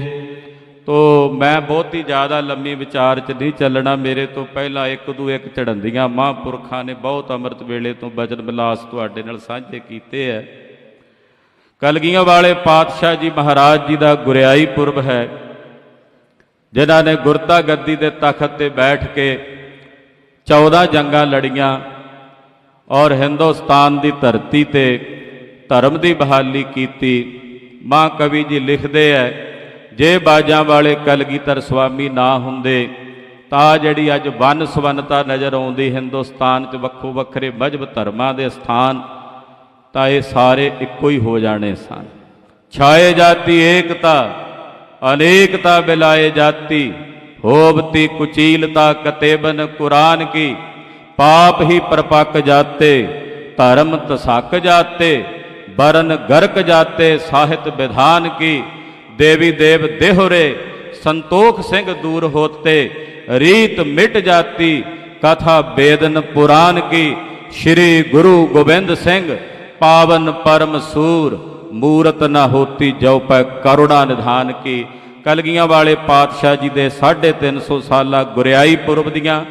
S1: ਤੋ ਮੈਂ ਹੀ ਜ਼ਿਆਦਾ ਲੰਮੀ ਵਿਚਾਰ 'ਚ ਨਹੀਂ ਚੱਲਣਾ। ਮੇਰੇ ਤੋਂ ਪਹਿਲਾਂ ਇੱਕ ਦੂ ਇੱਕ ਚੜੰਦੀਆਂ ਮਹਾਂਪੁਰਖਾਂ ਨੇ ਬਹੁਤ ਅੰਮ੍ਰਿਤ ਵੇਲੇ ਤੋਂ ਬਚਨ ਵਿਲਾਸ ਤੁਹਾਡੇ ਨਾਲ ਸਾਂਝੇ ਕੀਤੇ ਹੈ ਕਲਗੀਆਂ ਵਾਲੇ ਪਾਤਸ਼ਾਹ ਜੀ ਮਹਾਰਾਜ ਜੀ ਦਾ ਗੁਰਿਆਈ ਪੁਰਬ ਹੈ। ਜਿਨ੍ਹਾਂ ਨੇ ਗੁਰਤਾ ਗੱਦੀ ਦੇ ਤਖਤ ਤੇ ਬੈਠ ਕੇ 14 ਜੰਗਾਂ ਲੜੀਆਂ ਔਰ ਹਿੰਦੁਸਤਾਨ ਦੀ ਧਰਤੀ ਤੇ ਧਰਮ ਦੀ ਬਹਾਲੀ ਕੀਤੀ। ਮਾਂ ਕਵੀ ਜੀ ਲਿਖਦੇ ਐ ਜੇ ਬਾਜਾਂ ਵਾਲੇ ਕਲਗੀਧਰ ਸੁਆਮੀ ਨਾ ਹੁੰਦੇ, ਤਾਂ ਜਿਹੜੀ ਅੱਜ ਵੰਨ ਸਵੰਨਤਾ ਨਜ਼ਰ ਆਉਂਦੀ ਹਿੰਦੁਸਤਾਨ 'ਚ ਵੱਖੋ ਵੱਖਰੇ ਮਜਬ ਧਰਮਾਂ ਦੇ ਸਥਾਨ, ਤਾਂ ਇਹ ਸਾਰੇ ਇੱਕੋ ਹੀ ਹੋ ਜਾਣੇ ਸਨ। ਛਾਏ ਜਾਤੀ ਏਕਤਾ, ਅਨੇਕਤਾ ਬਿਲਾਏ ਜਾਤੀ ਹੋਵਤੀ ਕੁਚੀਲਤਾ ਕਤੇਬਨ ਕੁਰਾਨ ਕੀ, ਪਾਪ ਹੀ ਪਰਪੱਕ ਜਾਤੇ, ਧਰਮ ਤਸਕ ਜਾਤੇ, ਬਰਨ ਗਰਕ ਜਾਤੇ, ਸਾਹਿਤ ਵਿਧਾਨ ਕੀ ਦੇਵੀ ਦੇਵ ਦੇਹੁਰੇ, ਸੰਤੋਖ ਸਿੰਘ ਦੂਰ ਹੋਤੇ, ਰੀਤ ਮਿਟ ਜਾਤੀ, ਕਥਾ ਬੇਦਨ ਪੁਰਾਨ ਕੀ, ਸ੍ਰੀ ਗੁਰੂ ਗੋਬਿੰਦ ਸਿੰਘ, ਪਾਵਨ ਪਰਮ ਸੂਰ, ਮੂਰਤ ਨਾ ਹੋਤੀ ਜੋ ਪੈ ਕਰੁਣਾ ਨਿਧਾਨ ਕੀ। ਕਲਗੀਆਂ ਵਾਲੇ ਪਾਤਸ਼ਾਹ ਜੀ ਦੇ 350 ਸਾਲਾ ਗੁਰਿਆਈ ਪੁਰਬ ਦੀਆਂ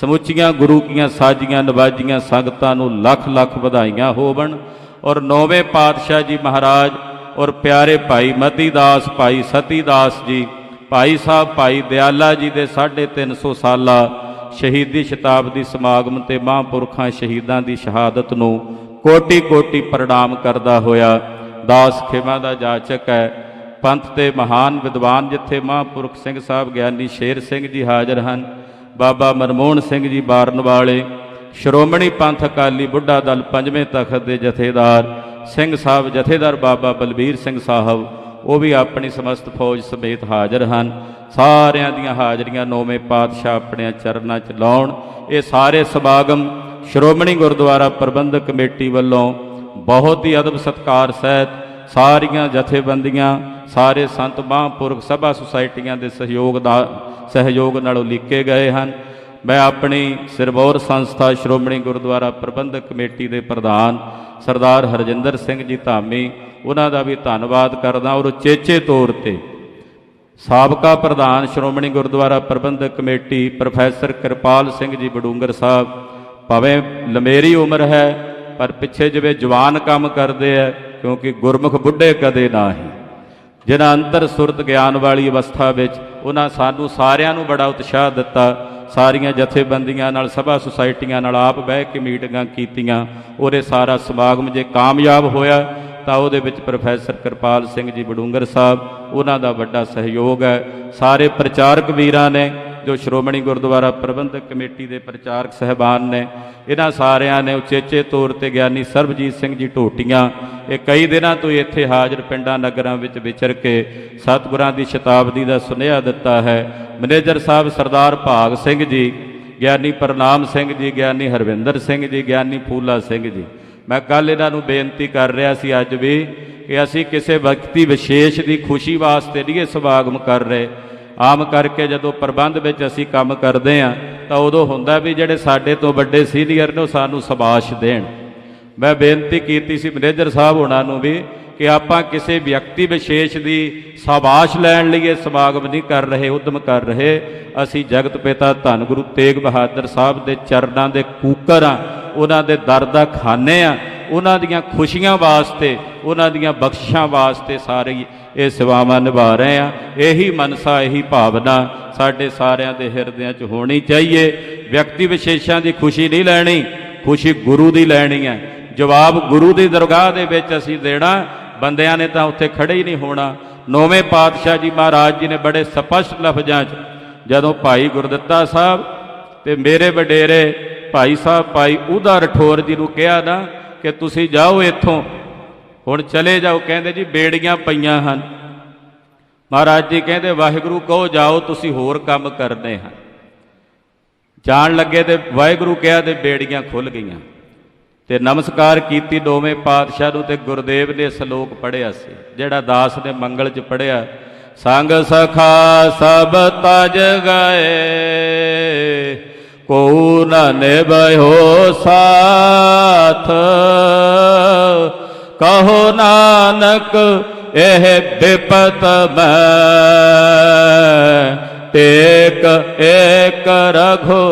S1: ਸਮੁੱਚੀਆਂ ਗੁਰੂ ਕੀਆਂ ਸਾਜੀਆਂ ਨਵਾਜੀਆਂ ਸੰਗਤਾਂ ਨੂੰ ਲੱਖ ਲੱਖ ਵਧਾਈਆਂ ਹੋਵਣ। ਔਰ ਨੌਵੇਂ ਪਾਤਸ਼ਾਹ ਜੀ ਮਹਾਰਾਜ ਔਰ ਪਿਆਰੇ ਭਾਈ ਮਤੀ ਦਾਸ ਭਾਈ ਸਤੀ ਦਾਸ ਜੀ, ਭਾਈ ਸਾਹਿਬ, ਭਾਈ ਦਿਆਲਾ ਜੀ ਦੇ 350 ਸਾਲਾ ਸ਼ਹੀਦੀ ਸ਼ਤਾਬਦੀ ਸਮਾਗਮ ਤੇ ਮਹਾਂਪੁਰਖਾਂ ਸ਼ਹੀਦਾਂ ਦੀ ਸ਼ਹਾਦਤ ਨੂੰ ਕੋਟੀ ਕੋਟੀ ਪ੍ਰਣਾਮ ਕਰਦਾ ਹੋਇਆ ਦਾਸ ਖੇਮਾ ਦਾ ਜਾਚਕ ਹੈ। ਪੰਥ ਤੇ ਮਹਾਨ ਵਿਦਵਾਨ ਜਿੱਥੇ ਮਹਾਂਪੁਰਖ ਸਿੰਘ ਸਾਹਿਬ ਗਿਆਨੀ ਸ਼ੇਰ ਸਿੰਘ ਜੀ ਹਾਜ਼ਰ ਹਨ, ਬਾਬਾ ਮਨਮੋਹਨ ਸਿੰਘ ਜੀ ਬਾਰਨ ਵਾਲੇ, ਸ਼੍ਰੋਮਣੀ ਪੰਥ ਅਕਾਲੀ ਬੁੱਢਾ ਦਲ ਪੰਜਵੇਂ ਤਖਤ ਦੇ ਜਥੇਦਾਰ ਸਿੰਘ ਸਾਹਿਬ ਜਥੇਦਾਰ ਬਾਬਾ ਬਲਬੀਰ ਸਿੰਘ ਸਾਹਿਬ, ਉਹ ਵੀ ਆਪਣੀ ਸਮਸਤ ਫੌਜ ਸਮੇਤ ਹਾਜ਼ਰ ਹਨ। ਸਾਰਿਆਂ ਦੀਆਂ ਹਾਜ਼ਰੀਆਂ ਨੌਵੇਂ ਪਾਤਸ਼ਾਹ ਆਪਣੇ ਚਰਨਾਂ 'ਚ ਲਾਉਣ। ਇਹ ਸਾਰੇ ਸਮਾਗਮ ਸ਼੍ਰੋਮਣੀ ਗੁਰਦੁਆਰਾ ਪ੍ਰਬੰਧਕ ਕਮੇਟੀ ਵੱਲੋਂ ਬਹੁਤ ਹੀ ਅਦਬ ਸਤਕਾਰ ਸਹਿਤ ਸਾਰੀਆਂ ਜਥੇਬੰਦੀਆਂ, ਸਾਰੇ ਸੰਤ ਮਹਾਂਪੁਰਖ ਸਭਾ ਸੁਸਾਇਟੀਆਂ ਦੇ ਸਹਿਯੋਗ ਦਾ, ਸਹਿਯੋਗ ਨਾਲ ਉਲੀਕੇ ਗਏ ਹਨ। ਮੈਂ ਆਪਣੀ ਸਿਰਬੌਰ ਸੰਸਥਾ ਸ਼੍ਰੋਮਣੀ ਗੁਰਦੁਆਰਾ ਪ੍ਰਬੰਧਕ ਕਮੇਟੀ ਦੇ ਪ੍ਰਧਾਨ ਸਰਦਾਰ ਹਰਜਿੰਦਰ ਸਿੰਘ ਜੀ ਧਾਮੀ, ਉਹਨਾਂ ਦਾ ਵੀ ਧੰਨਵਾਦ ਕਰਦਾ ਔਰ ਉਚੇਚੇ ਤੌਰ ਤੇ ਸਾਬਕਾ ਪ੍ਰਧਾਨ ਸ਼੍ਰੋਮਣੀ ਗੁਰਦੁਆਰਾ ਪ੍ਰਬੰਧਕ ਕਮੇਟੀ ਪ੍ਰੋਫੈਸਰ ਕਿਰਪਾਲ ਸਿੰਘ ਜੀ ਬਡੂੰਗਰ ਸਾਹਿਬ, ਭਾਵੇਂ ਲਮੇਰੀ ਉਮਰ ਹੈ, ਪਰ ਪਿੱਛੇ ਜਿਵੇਂ ਜਵਾਨ ਕੰਮ ਕਰਦੇ ਆ, ਕਿਉਂਕਿ ਗੁਰਮੁਖ ਬੁੱਢੇ ਕਦੇ ਨਾ ਹੀ। ਜਿਹਨਾਂ ਅੰਤਰ ਸੁਰਤ ਗਿਆਨ ਵਾਲੀ ਅਵਸਥਾ ਵਿੱਚ ਉਹਨਾਂ ਸਾਨੂੰ ਸਾਰਿਆਂ ਨੂੰ ਬੜਾ ਉਤਸ਼ਾਹ ਦਿੱਤਾ ਸਾਰੀਆਂ ਜਥੇਬੰਦੀਆਂ ਨਾਲ, ਸਭਾ ਸੁਸਾਇਟੀਆਂ ਨਾਲ ਆਪ ਬਹਿ ਕੇ ਮੀਟਿੰਗਾਂ ਕੀਤੀਆਂ। ਉਹਦੇ ਸਾਰਾ ਸਮਾਗਮ ਜੇ ਕਾਮਯਾਬ ਹੋਇਆ, ਤਾਂ ਉਹਦੇ ਵਿੱਚ ਪ੍ਰੋਫੈਸਰ ਕਿਰਪਾਲ ਸਿੰਘ ਜੀ ਬਡੂੰਗਰ ਸਾਹਿਬ, ਉਹਨਾਂ ਦਾ ਵੱਡਾ ਸਹਿਯੋਗ ਹੈ। ਸਾਰੇ ਪ੍ਰਚਾਰਕ ਵੀਰਾਂ ਨੇ ਜੋ ਸ਼੍ਰੋਮਣੀ ਗੁਰਦੁਆਰਾ ਪ੍ਰਬੰਧਕ ਕਮੇਟੀ ਦੇ ਪ੍ਰਚਾਰਕ ਸਹਿਬਾਨ ਨੇ, ਇਹਨਾਂ ਸਾਰਿਆਂ ਨੇ ਉਚੇਚੇ ਤੌਰ ਤੇ ਗਿਆਨੀ ਸਰਬਜੀਤ ਸਿੰਘ ਜੀ ਢੋਟੀਆਂ, ਇਹ ਕਈ ਦਿਨਾਂ ਤੋਂ ਹੀ ਇੱਥੇ ਹਾਜ਼ਰ ਪਿੰਡਾਂ ਨਗਰਾਂ ਵਿੱਚ ਵਿਚਰ ਕੇ ਸਤਿਗੁਰਾਂ ਦੀ ਸ਼ਤਾਬਦੀ ਦਾ ਸੁਨੇਹਾ ਦਿੱਤਾ ਹੈ। ਮੈਨੇਜਰ ਸਾਹਿਬ ਸਰਦਾਰ ਭਾਗ ਸਿੰਘ ਜੀ, ਗਿਆਨੀ ਪ੍ਰਨਾਮ ਸਿੰਘ ਜੀ, ਗਿਆਨੀ ਹਰਵਿੰਦਰ ਸਿੰਘ ਜੀ, ਗਿਆਨੀ ਫੂਲਾ ਸਿੰਘ ਜੀ। ਮੈਂ ਕੱਲ ਇਹਨਾਂ ਨੂੰ ਬੇਨਤੀ ਕਰ ਰਿਹਾ ਸੀ ਅੱਜ ਵੀ ਕਿ ਅਸੀਂ ਕਿਸੇ ਵਿਅਕਤੀ ਵਿਸ਼ੇਸ਼ ਦੀ ਖੁਸ਼ੀ ਵਾਸਤੇ ਨਹੀਂ ਇਹ ਸਮਾਗਮ ਕਰ ਰਹੇ। ਆਮ ਕਰਕੇ ਜਦੋਂ ਪ੍ਰਬੰਧ ਵਿੱਚ ਅਸੀਂ ਕੰਮ ਕਰਦੇ ਆ ਤਾਂ ਉਦੋਂ ਹੁੰਦਾ ਵੀ ਜਿਹੜੇ ਸਾਡੇ ਤੋਂ ਵੱਡੇ ਸੀਨੀਅਰ ਨੇ ਉਹ ਸਾਨੂੰ ਸ਼ਬਾਸ਼ ਦੇਣ। ਮੈਂ ਬੇਨਤੀ ਕੀਤੀ ਸੀ, ਮੈਨੇਜਰ ਸਾਹਿਬ ਉਹਨਾਂ ਨੂੰ ਵੀ ਕਿ ਆਪਾਂ ਕਿਸੇ ਵਿਅਕਤੀ ਵਿਸ਼ੇਸ਼ ਦੀ ਸ਼ਾਬਾਸ਼ ਲੈਣ ਲਈ ਇਹ ਸਮਾਗਮ ਨਹੀਂ ਕਰ ਰਹੇ, ਉਦਮ ਕਰ ਰਹੇ। ਅਸੀਂ ਜਗਤ ਪਿਤਾ ਧੰਨ ਗੁਰੂ ਤੇਗ ਬਹਾਦਰ ਸਾਹਿਬ ਦੇ ਚਰਨਾਂ ਦੇ ਕੂਕਰ ਆ, ਉਹਨਾਂ ਦੇ ਦਰ ਦਾ ਖਾਨੇ ਆ, ਉਹਨਾਂ ਦੀਆਂ ਖੁਸ਼ੀਆਂ ਵਾਸਤੇ, ਉਹਨਾਂ ਦੀਆਂ ਬਖਸ਼ਾਂ ਵਾਸਤੇ ਸਾਰੇ ਇਹ ਸੇਵਾਵਾਂ ਨਿਭਾ ਰਹੇ ਆ। ਇਹੀ ਮਨਸਾ, ਇਹੀ ਭਾਵਨਾ ਸਾਡੇ ਸਾਰਿਆਂ ਦੇ ਹਿਰਦਿਆਂ 'ਚ ਹੋਣੀ ਚਾਹੀਏ। ਵਿਅਕਤੀ ਵਿਸ਼ੇਸ਼ਾਂ ਦੀ ਖੁਸ਼ੀ ਨਹੀਂ ਲੈਣੀ, ਖੁਸ਼ੀ ਗੁਰੂ ਦੀ ਲੈਣੀ ਹੈ। ਜਵਾਬ ਗੁਰੂ ਦੀ ਦਰਗਾਹ ਦੇ ਵਿੱਚ ਅਸੀਂ ਦੇਣਾ ਬੰਦਿਆਂ ਨੇ ਤਾਂ ਉੱਥੇ ਖੜੇ ਹੀ ਨਹੀਂ ਹੋਣਾ। ਨੌਵੇਂ ਪਾਤਸ਼ਾਹ ਜੀ ਮਹਾਰਾਜ ਜੀ ਨੇ ਬੜੇ ਸਪਸ਼ਟ ਲਫ਼ਜ਼ਾਂ 'ਚ ਜਦੋਂ ਭਾਈ ਗੁਰਦਿੱਤਾ ਸਾਹਿਬ ਤੇ ਮੇਰੇ ਵਡੇਰੇ ਭਾਈ ਸਾਹਿਬ, ਭਾਈ ਉਹਦਾ ਰਠੋਰ ਜੀ ਨੂੰ ਕਿਹਾ ਨਾ ਕਿ ਤੁਸੀਂ ਜਾਓ ਇੱਥੋਂ, ਹੁਣ ਚਲੇ ਜਾਓ, ਕਹਿੰਦੇ ਜੀ ਬੇੜੀਆਂ ਪਈਆਂ ਹਨ। ਮਹਾਰਾਜ ਜੀ ਕਹਿੰਦੇ, ਵਾਹਿਗੁਰੂ ਕਹੋ, ਜਾਓ, ਤੁਸੀਂ ਹੋਰ ਕੰਮ ਕਰਨੇ ਹਨ। ਜਾਣ ਲੱਗੇ ਤੇ ਵਾਹਿਗੁਰੂ ਕਿਹਾ ਤੇ ਬੇੜੀਆਂ ਖੁੱਲ ਗਈਆਂ। ਤੇ ਨਮਸਕਾਰ ਕੀਤੀ ਦੋਵੇਂ ਪਾਤਸ਼ਾਹ ਨੂੰ ਤੇ ਗੁਰਦੇਵ ਨੇ ਸ਼ਲੋਕ ਪੜ੍ਹਿਆ ਸੀ, ਜਿਹੜਾ ਦਾਸ ਨੇ ਮੰਗਲ ਚ ਪੜ੍ਹਿਆ, ਸੰਗ ਸਖਾ ਸਭ ਤਜ ਗਏ ਕੋ ਨ ਨਿਭਇਓ ਸਾਥ, ਕਹੋ ਨਾਨਕ ਇਹ ਬਿਪਤ ਮੈਂ, ਟੇਕ ਏਕ ਰਘੋ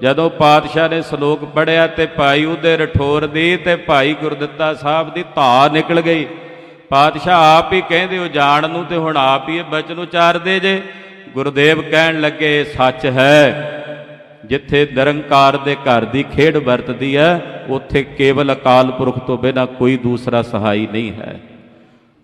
S1: ਜਦੋਂ ਪਾਤਸ਼ਾਹ ਨੇ ਸ਼ਲੋਕ ਪੜਿਆ ਤੇ ਭਾਈ ਉਹਦੇ ਰਠੋਰ ਦੀ ਤੇ ਭਾਈ ਗੁਰਦਿੱਤਾ ਸਾਹਿਬ ਦੀ ਧਾ ਨਿਕਲ ਗਈ। ਪਾਤਸ਼ਾਹ ਆਪ ਹੀ ਕਹਿੰਦੇ ਹੋ ਜਾਣ ਨੂੰ ਤੇ ਹੁਣ ਆਪ ਹੀ ਇਹ ਬਚਨ ਉਚਾਰਦੇ ਜੇ। ਗੁਰਦੇਵ ਕਹਿਣ ਲੱਗੇ, ਸੱਚ ਹੈ, ਜਿੱਥੇ ਨਿਰੰਕਾਰ ਦੇ ਘਰ ਦੀ ਖੇਡ ਵਰਤਦੀ ਹੈ, ਉੱਥੇ ਕੇਵਲ ਅਕਾਲ ਪੁਰਖ ਤੋਂ ਬਿਨਾ ਕੋਈ ਦੂਸਰਾ ਸਹਾਈ ਨਹੀਂ ਹੈ।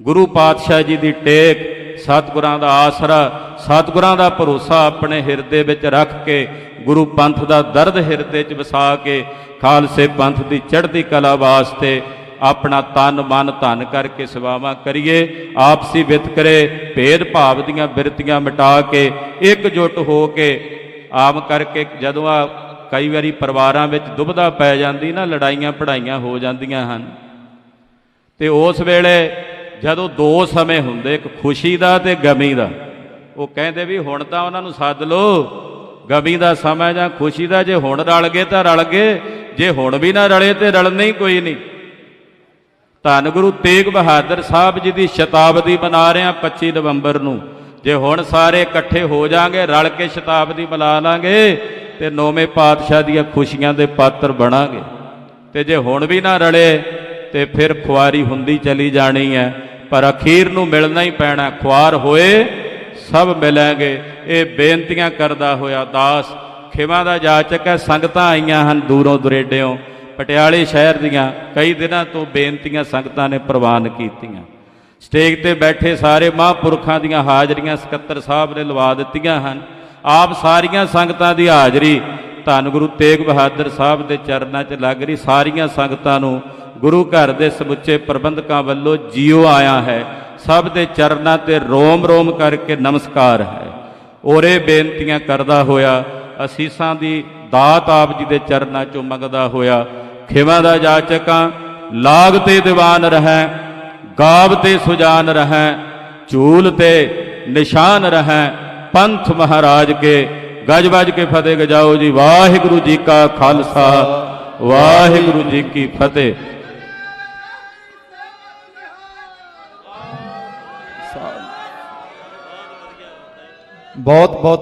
S1: ਗੁਰੂ ਪਾਤਸ਼ਾਹ ਜੀ ਦੀ ਟੇਕ ਸਤਿਗੁਰਾਂ ਦਾ ਆਸਰਾ, ਸਤਿਗੁਰਾਂ ਦਾ ਭਰੋਸਾ ਆਪਣੇ ਹਿਰਦੇ ਵਿੱਚ ਰੱਖ ਕੇ, ਗੁਰੂ ਪੰਥ ਦਾ ਦਰਦ ਹਿਰਦੇ 'ਚ ਵਸਾ ਕੇ, ਖਾਲਸੇ ਪੰਥ ਦੀ ਚੜ੍ਹਦੀ ਕਲਾ ਵਾਸਤੇ ਆਪਣਾ ਤਨ, ਮਨ, ਧਨ ਕਰਕੇ ਸੇਵਾਵਾਂ ਕਰੀਏ, ਆਪਸੀ ਵਿਤਕਰੇ ਭੇਦ ਭਾਵ ਦੀਆਂ ਬਿਰਤੀਆਂ ਮਿਟਾ ਕੇ, ਇਕਜੁੱਟ ਹੋ ਕੇ, ਆਮ ਕਰਕੇ ਜਦੋਂ ਆ ਕਈ ਵਾਰੀ ਪਰਿਵਾਰਾਂ ਵਿੱਚ ਦੁਬਧਾ ਪੈ ਜਾਂਦੀ ਨਾ, ਲੜਾਈਆਂ ਪੜਾਈਆਂ ਹੋ ਜਾਂਦੀਆਂ ਹਨ। ਤੇ ਉਸ ਵੇਲੇ ਜਦੋਂ ਦੋ ਸਮੇਂ ਹੁੰਦੇ, ਇੱਕ ਖੁਸ਼ੀ ਦਾ ਤੇ ਗਮੀ ਦਾ, ਉਹ ਕਹਿੰਦੇ ਵੀ ਹੁਣ ਤਾਂ ਉਹਨਾਂ ਨੂੰ ਸੱਦ ਲਓ। ਗਮੀ ਦਾ ਸਮਾਂ ਜਾਂ ਖੁਸ਼ੀ ਦਾ, ਜੇ ਹੁਣ ਰਲ ਗਏ ਤਾਂ ਰਲ ਗਏ, ਜੇ ਹੁਣ ਵੀ ਨਾ ਰਲੇ ਤੇ ਰਲਣਾ ਹੀ ਕੋਈ ਨਹੀਂ। ਧੰਨ ਗੁਰੂ ਤੇਗ ਬਹਾਦਰ ਸਾਹਿਬ ਜੀ ਦੀ ਸ਼ਤਾਬਦੀ ਮਨਾ ਰਹੇ ਹਾਂ 25 ਨਵੰਬਰ ਨੂੰ। ਜੇ ਹੁਣ ਸਾਰੇ ਇਕੱਠੇ ਹੋ ਜਾਾਂਗੇ, ਰਲ ਕੇ ਸ਼ਤਾਬਦੀ ਮਨਾ ਲਾਂਗੇ, ਤੇ ਨੌਵੇਂ ਪਾਤਸ਼ਾਹ ਦੀਆਂ ਖੁਸ਼ੀਆਂ ਦੇ ਪਾਤਰ ਬਣਾਂਗੇ। ਤੇ ਜੇ ਹੁਣ ਵੀ ਨਾ ਰਲੇ, ਤੇ ਫਿਰ ਖੁਆਰੀ ਹੁੰਦੀ ਚਲੀ ਜਾਣੀ ਹੈ। ਪਰ ਅਖੀਰ ਨੂੰ ਮਿਲਣਾ ਹੀ ਪੈਣਾ, ਖੁਆਰ ਹੋਏ, ਸਭ ਮਿਲਾਂਗੇ। ਇਹ ਬੇਨਤੀਆਂ ਕਰਦਾ ਹੋਇਆ ਦਾਸ, ਖਿਮਾ ਦਾ ਜਾਚਕ ਹੈ, ਸੰਗਤਾਂ ਆਈਆਂ ਹਨ ਦੂਰੋਂ ਦੁਰੇਡਿਓਂ। ਪਟਿਆਲੇ ਸ਼ਹਿਰ ਦੀਆਂ ਕਈ ਦਿਨਾਂ ਤੋਂ ਬੇਨਤੀਆਂ ਸੰਗਤਾਂ ਨੇ ਪ੍ਰਵਾਨ ਕੀਤੀਆਂ। ਸਟੇਜ ਤੇ ਬੈਠੇ ਸਾਰੇ ਮਹਾਂਪੁਰਖਾਂ ਦੀਆਂ ਹਾਜ਼ਰੀਆਂ ਸਕੱਤਰ ਸਾਹਿਬ ਨੇ ਲਵਾ ਦਿੱਤੀਆਂ ਹਨ। ਆਪ ਸਾਰੀਆਂ ਸੰਗਤਾਂ ਦੀ ਹਾਜ਼ਰੀ ਧੰਨ ਗੁਰੂ ਤੇਗ ਬਹਾਦਰ ਸਾਹਿਬ ਦੇ ਚਰਨਾਂ 'ਚ ਲੱਗ ਰਹੀ। ਸਾਰੀਆਂ ਸੰਗਤਾਂ ਨੂੰ ਗੁਰੂ ਘਰ ਦੇ ਸਮੁੱਚੇ ਪ੍ਰਬੰਧਕਾਂ ਵੱਲੋਂ ਜੀਓ ਆਇਆ ਹੈ। ਸਭ ਦੇ ਚਰਨਾਂ ਤੇ ਰੋਮ ਰੋਮ ਕਰਕੇ ਨਮਸਕਾਰ ਹੈ। ਔਰੇ ਬੇਨਤੀਆਂ ਕਰਦਾ ਹੋਇਆ, ਅਸੀਸਾਂ ਦੀ ਦਾਤ ਆਪ ਜੀ ਦੇ ਚਰਨਾਂ 'ਚੋਂ ਮੰਗਦਾ ਹੋਇਆ ਖਿਮਾ ਦਾ ਜਾਚਕਾਂ ਲਾਗ ਤੇ ਦੀਵਾਨ ਰਹੈ, ਗਾਵ ਤੇ ਸੁਜਾਨ ਰਹੈ, ਝੂਲ ਤੇ ਨਿਸ਼ਾਨ ਰਹੈ, ਪੰਥ ਮਹਾਰਾਜ ਕੇ, ਗਜ ਵੱਜ ਕੇ ਫਤਿਹ ਗਜਾਓ ਜੀ। ਵਾਹਿਗੁਰੂ ਜੀ ਕਾ ਖਾਲਸਾ, ਵਾਹਿਗੁਰੂ ਜੀ ਕੀ ਫਤਿਹ।
S2: ਬਹੁਤ ਬਹੁਤ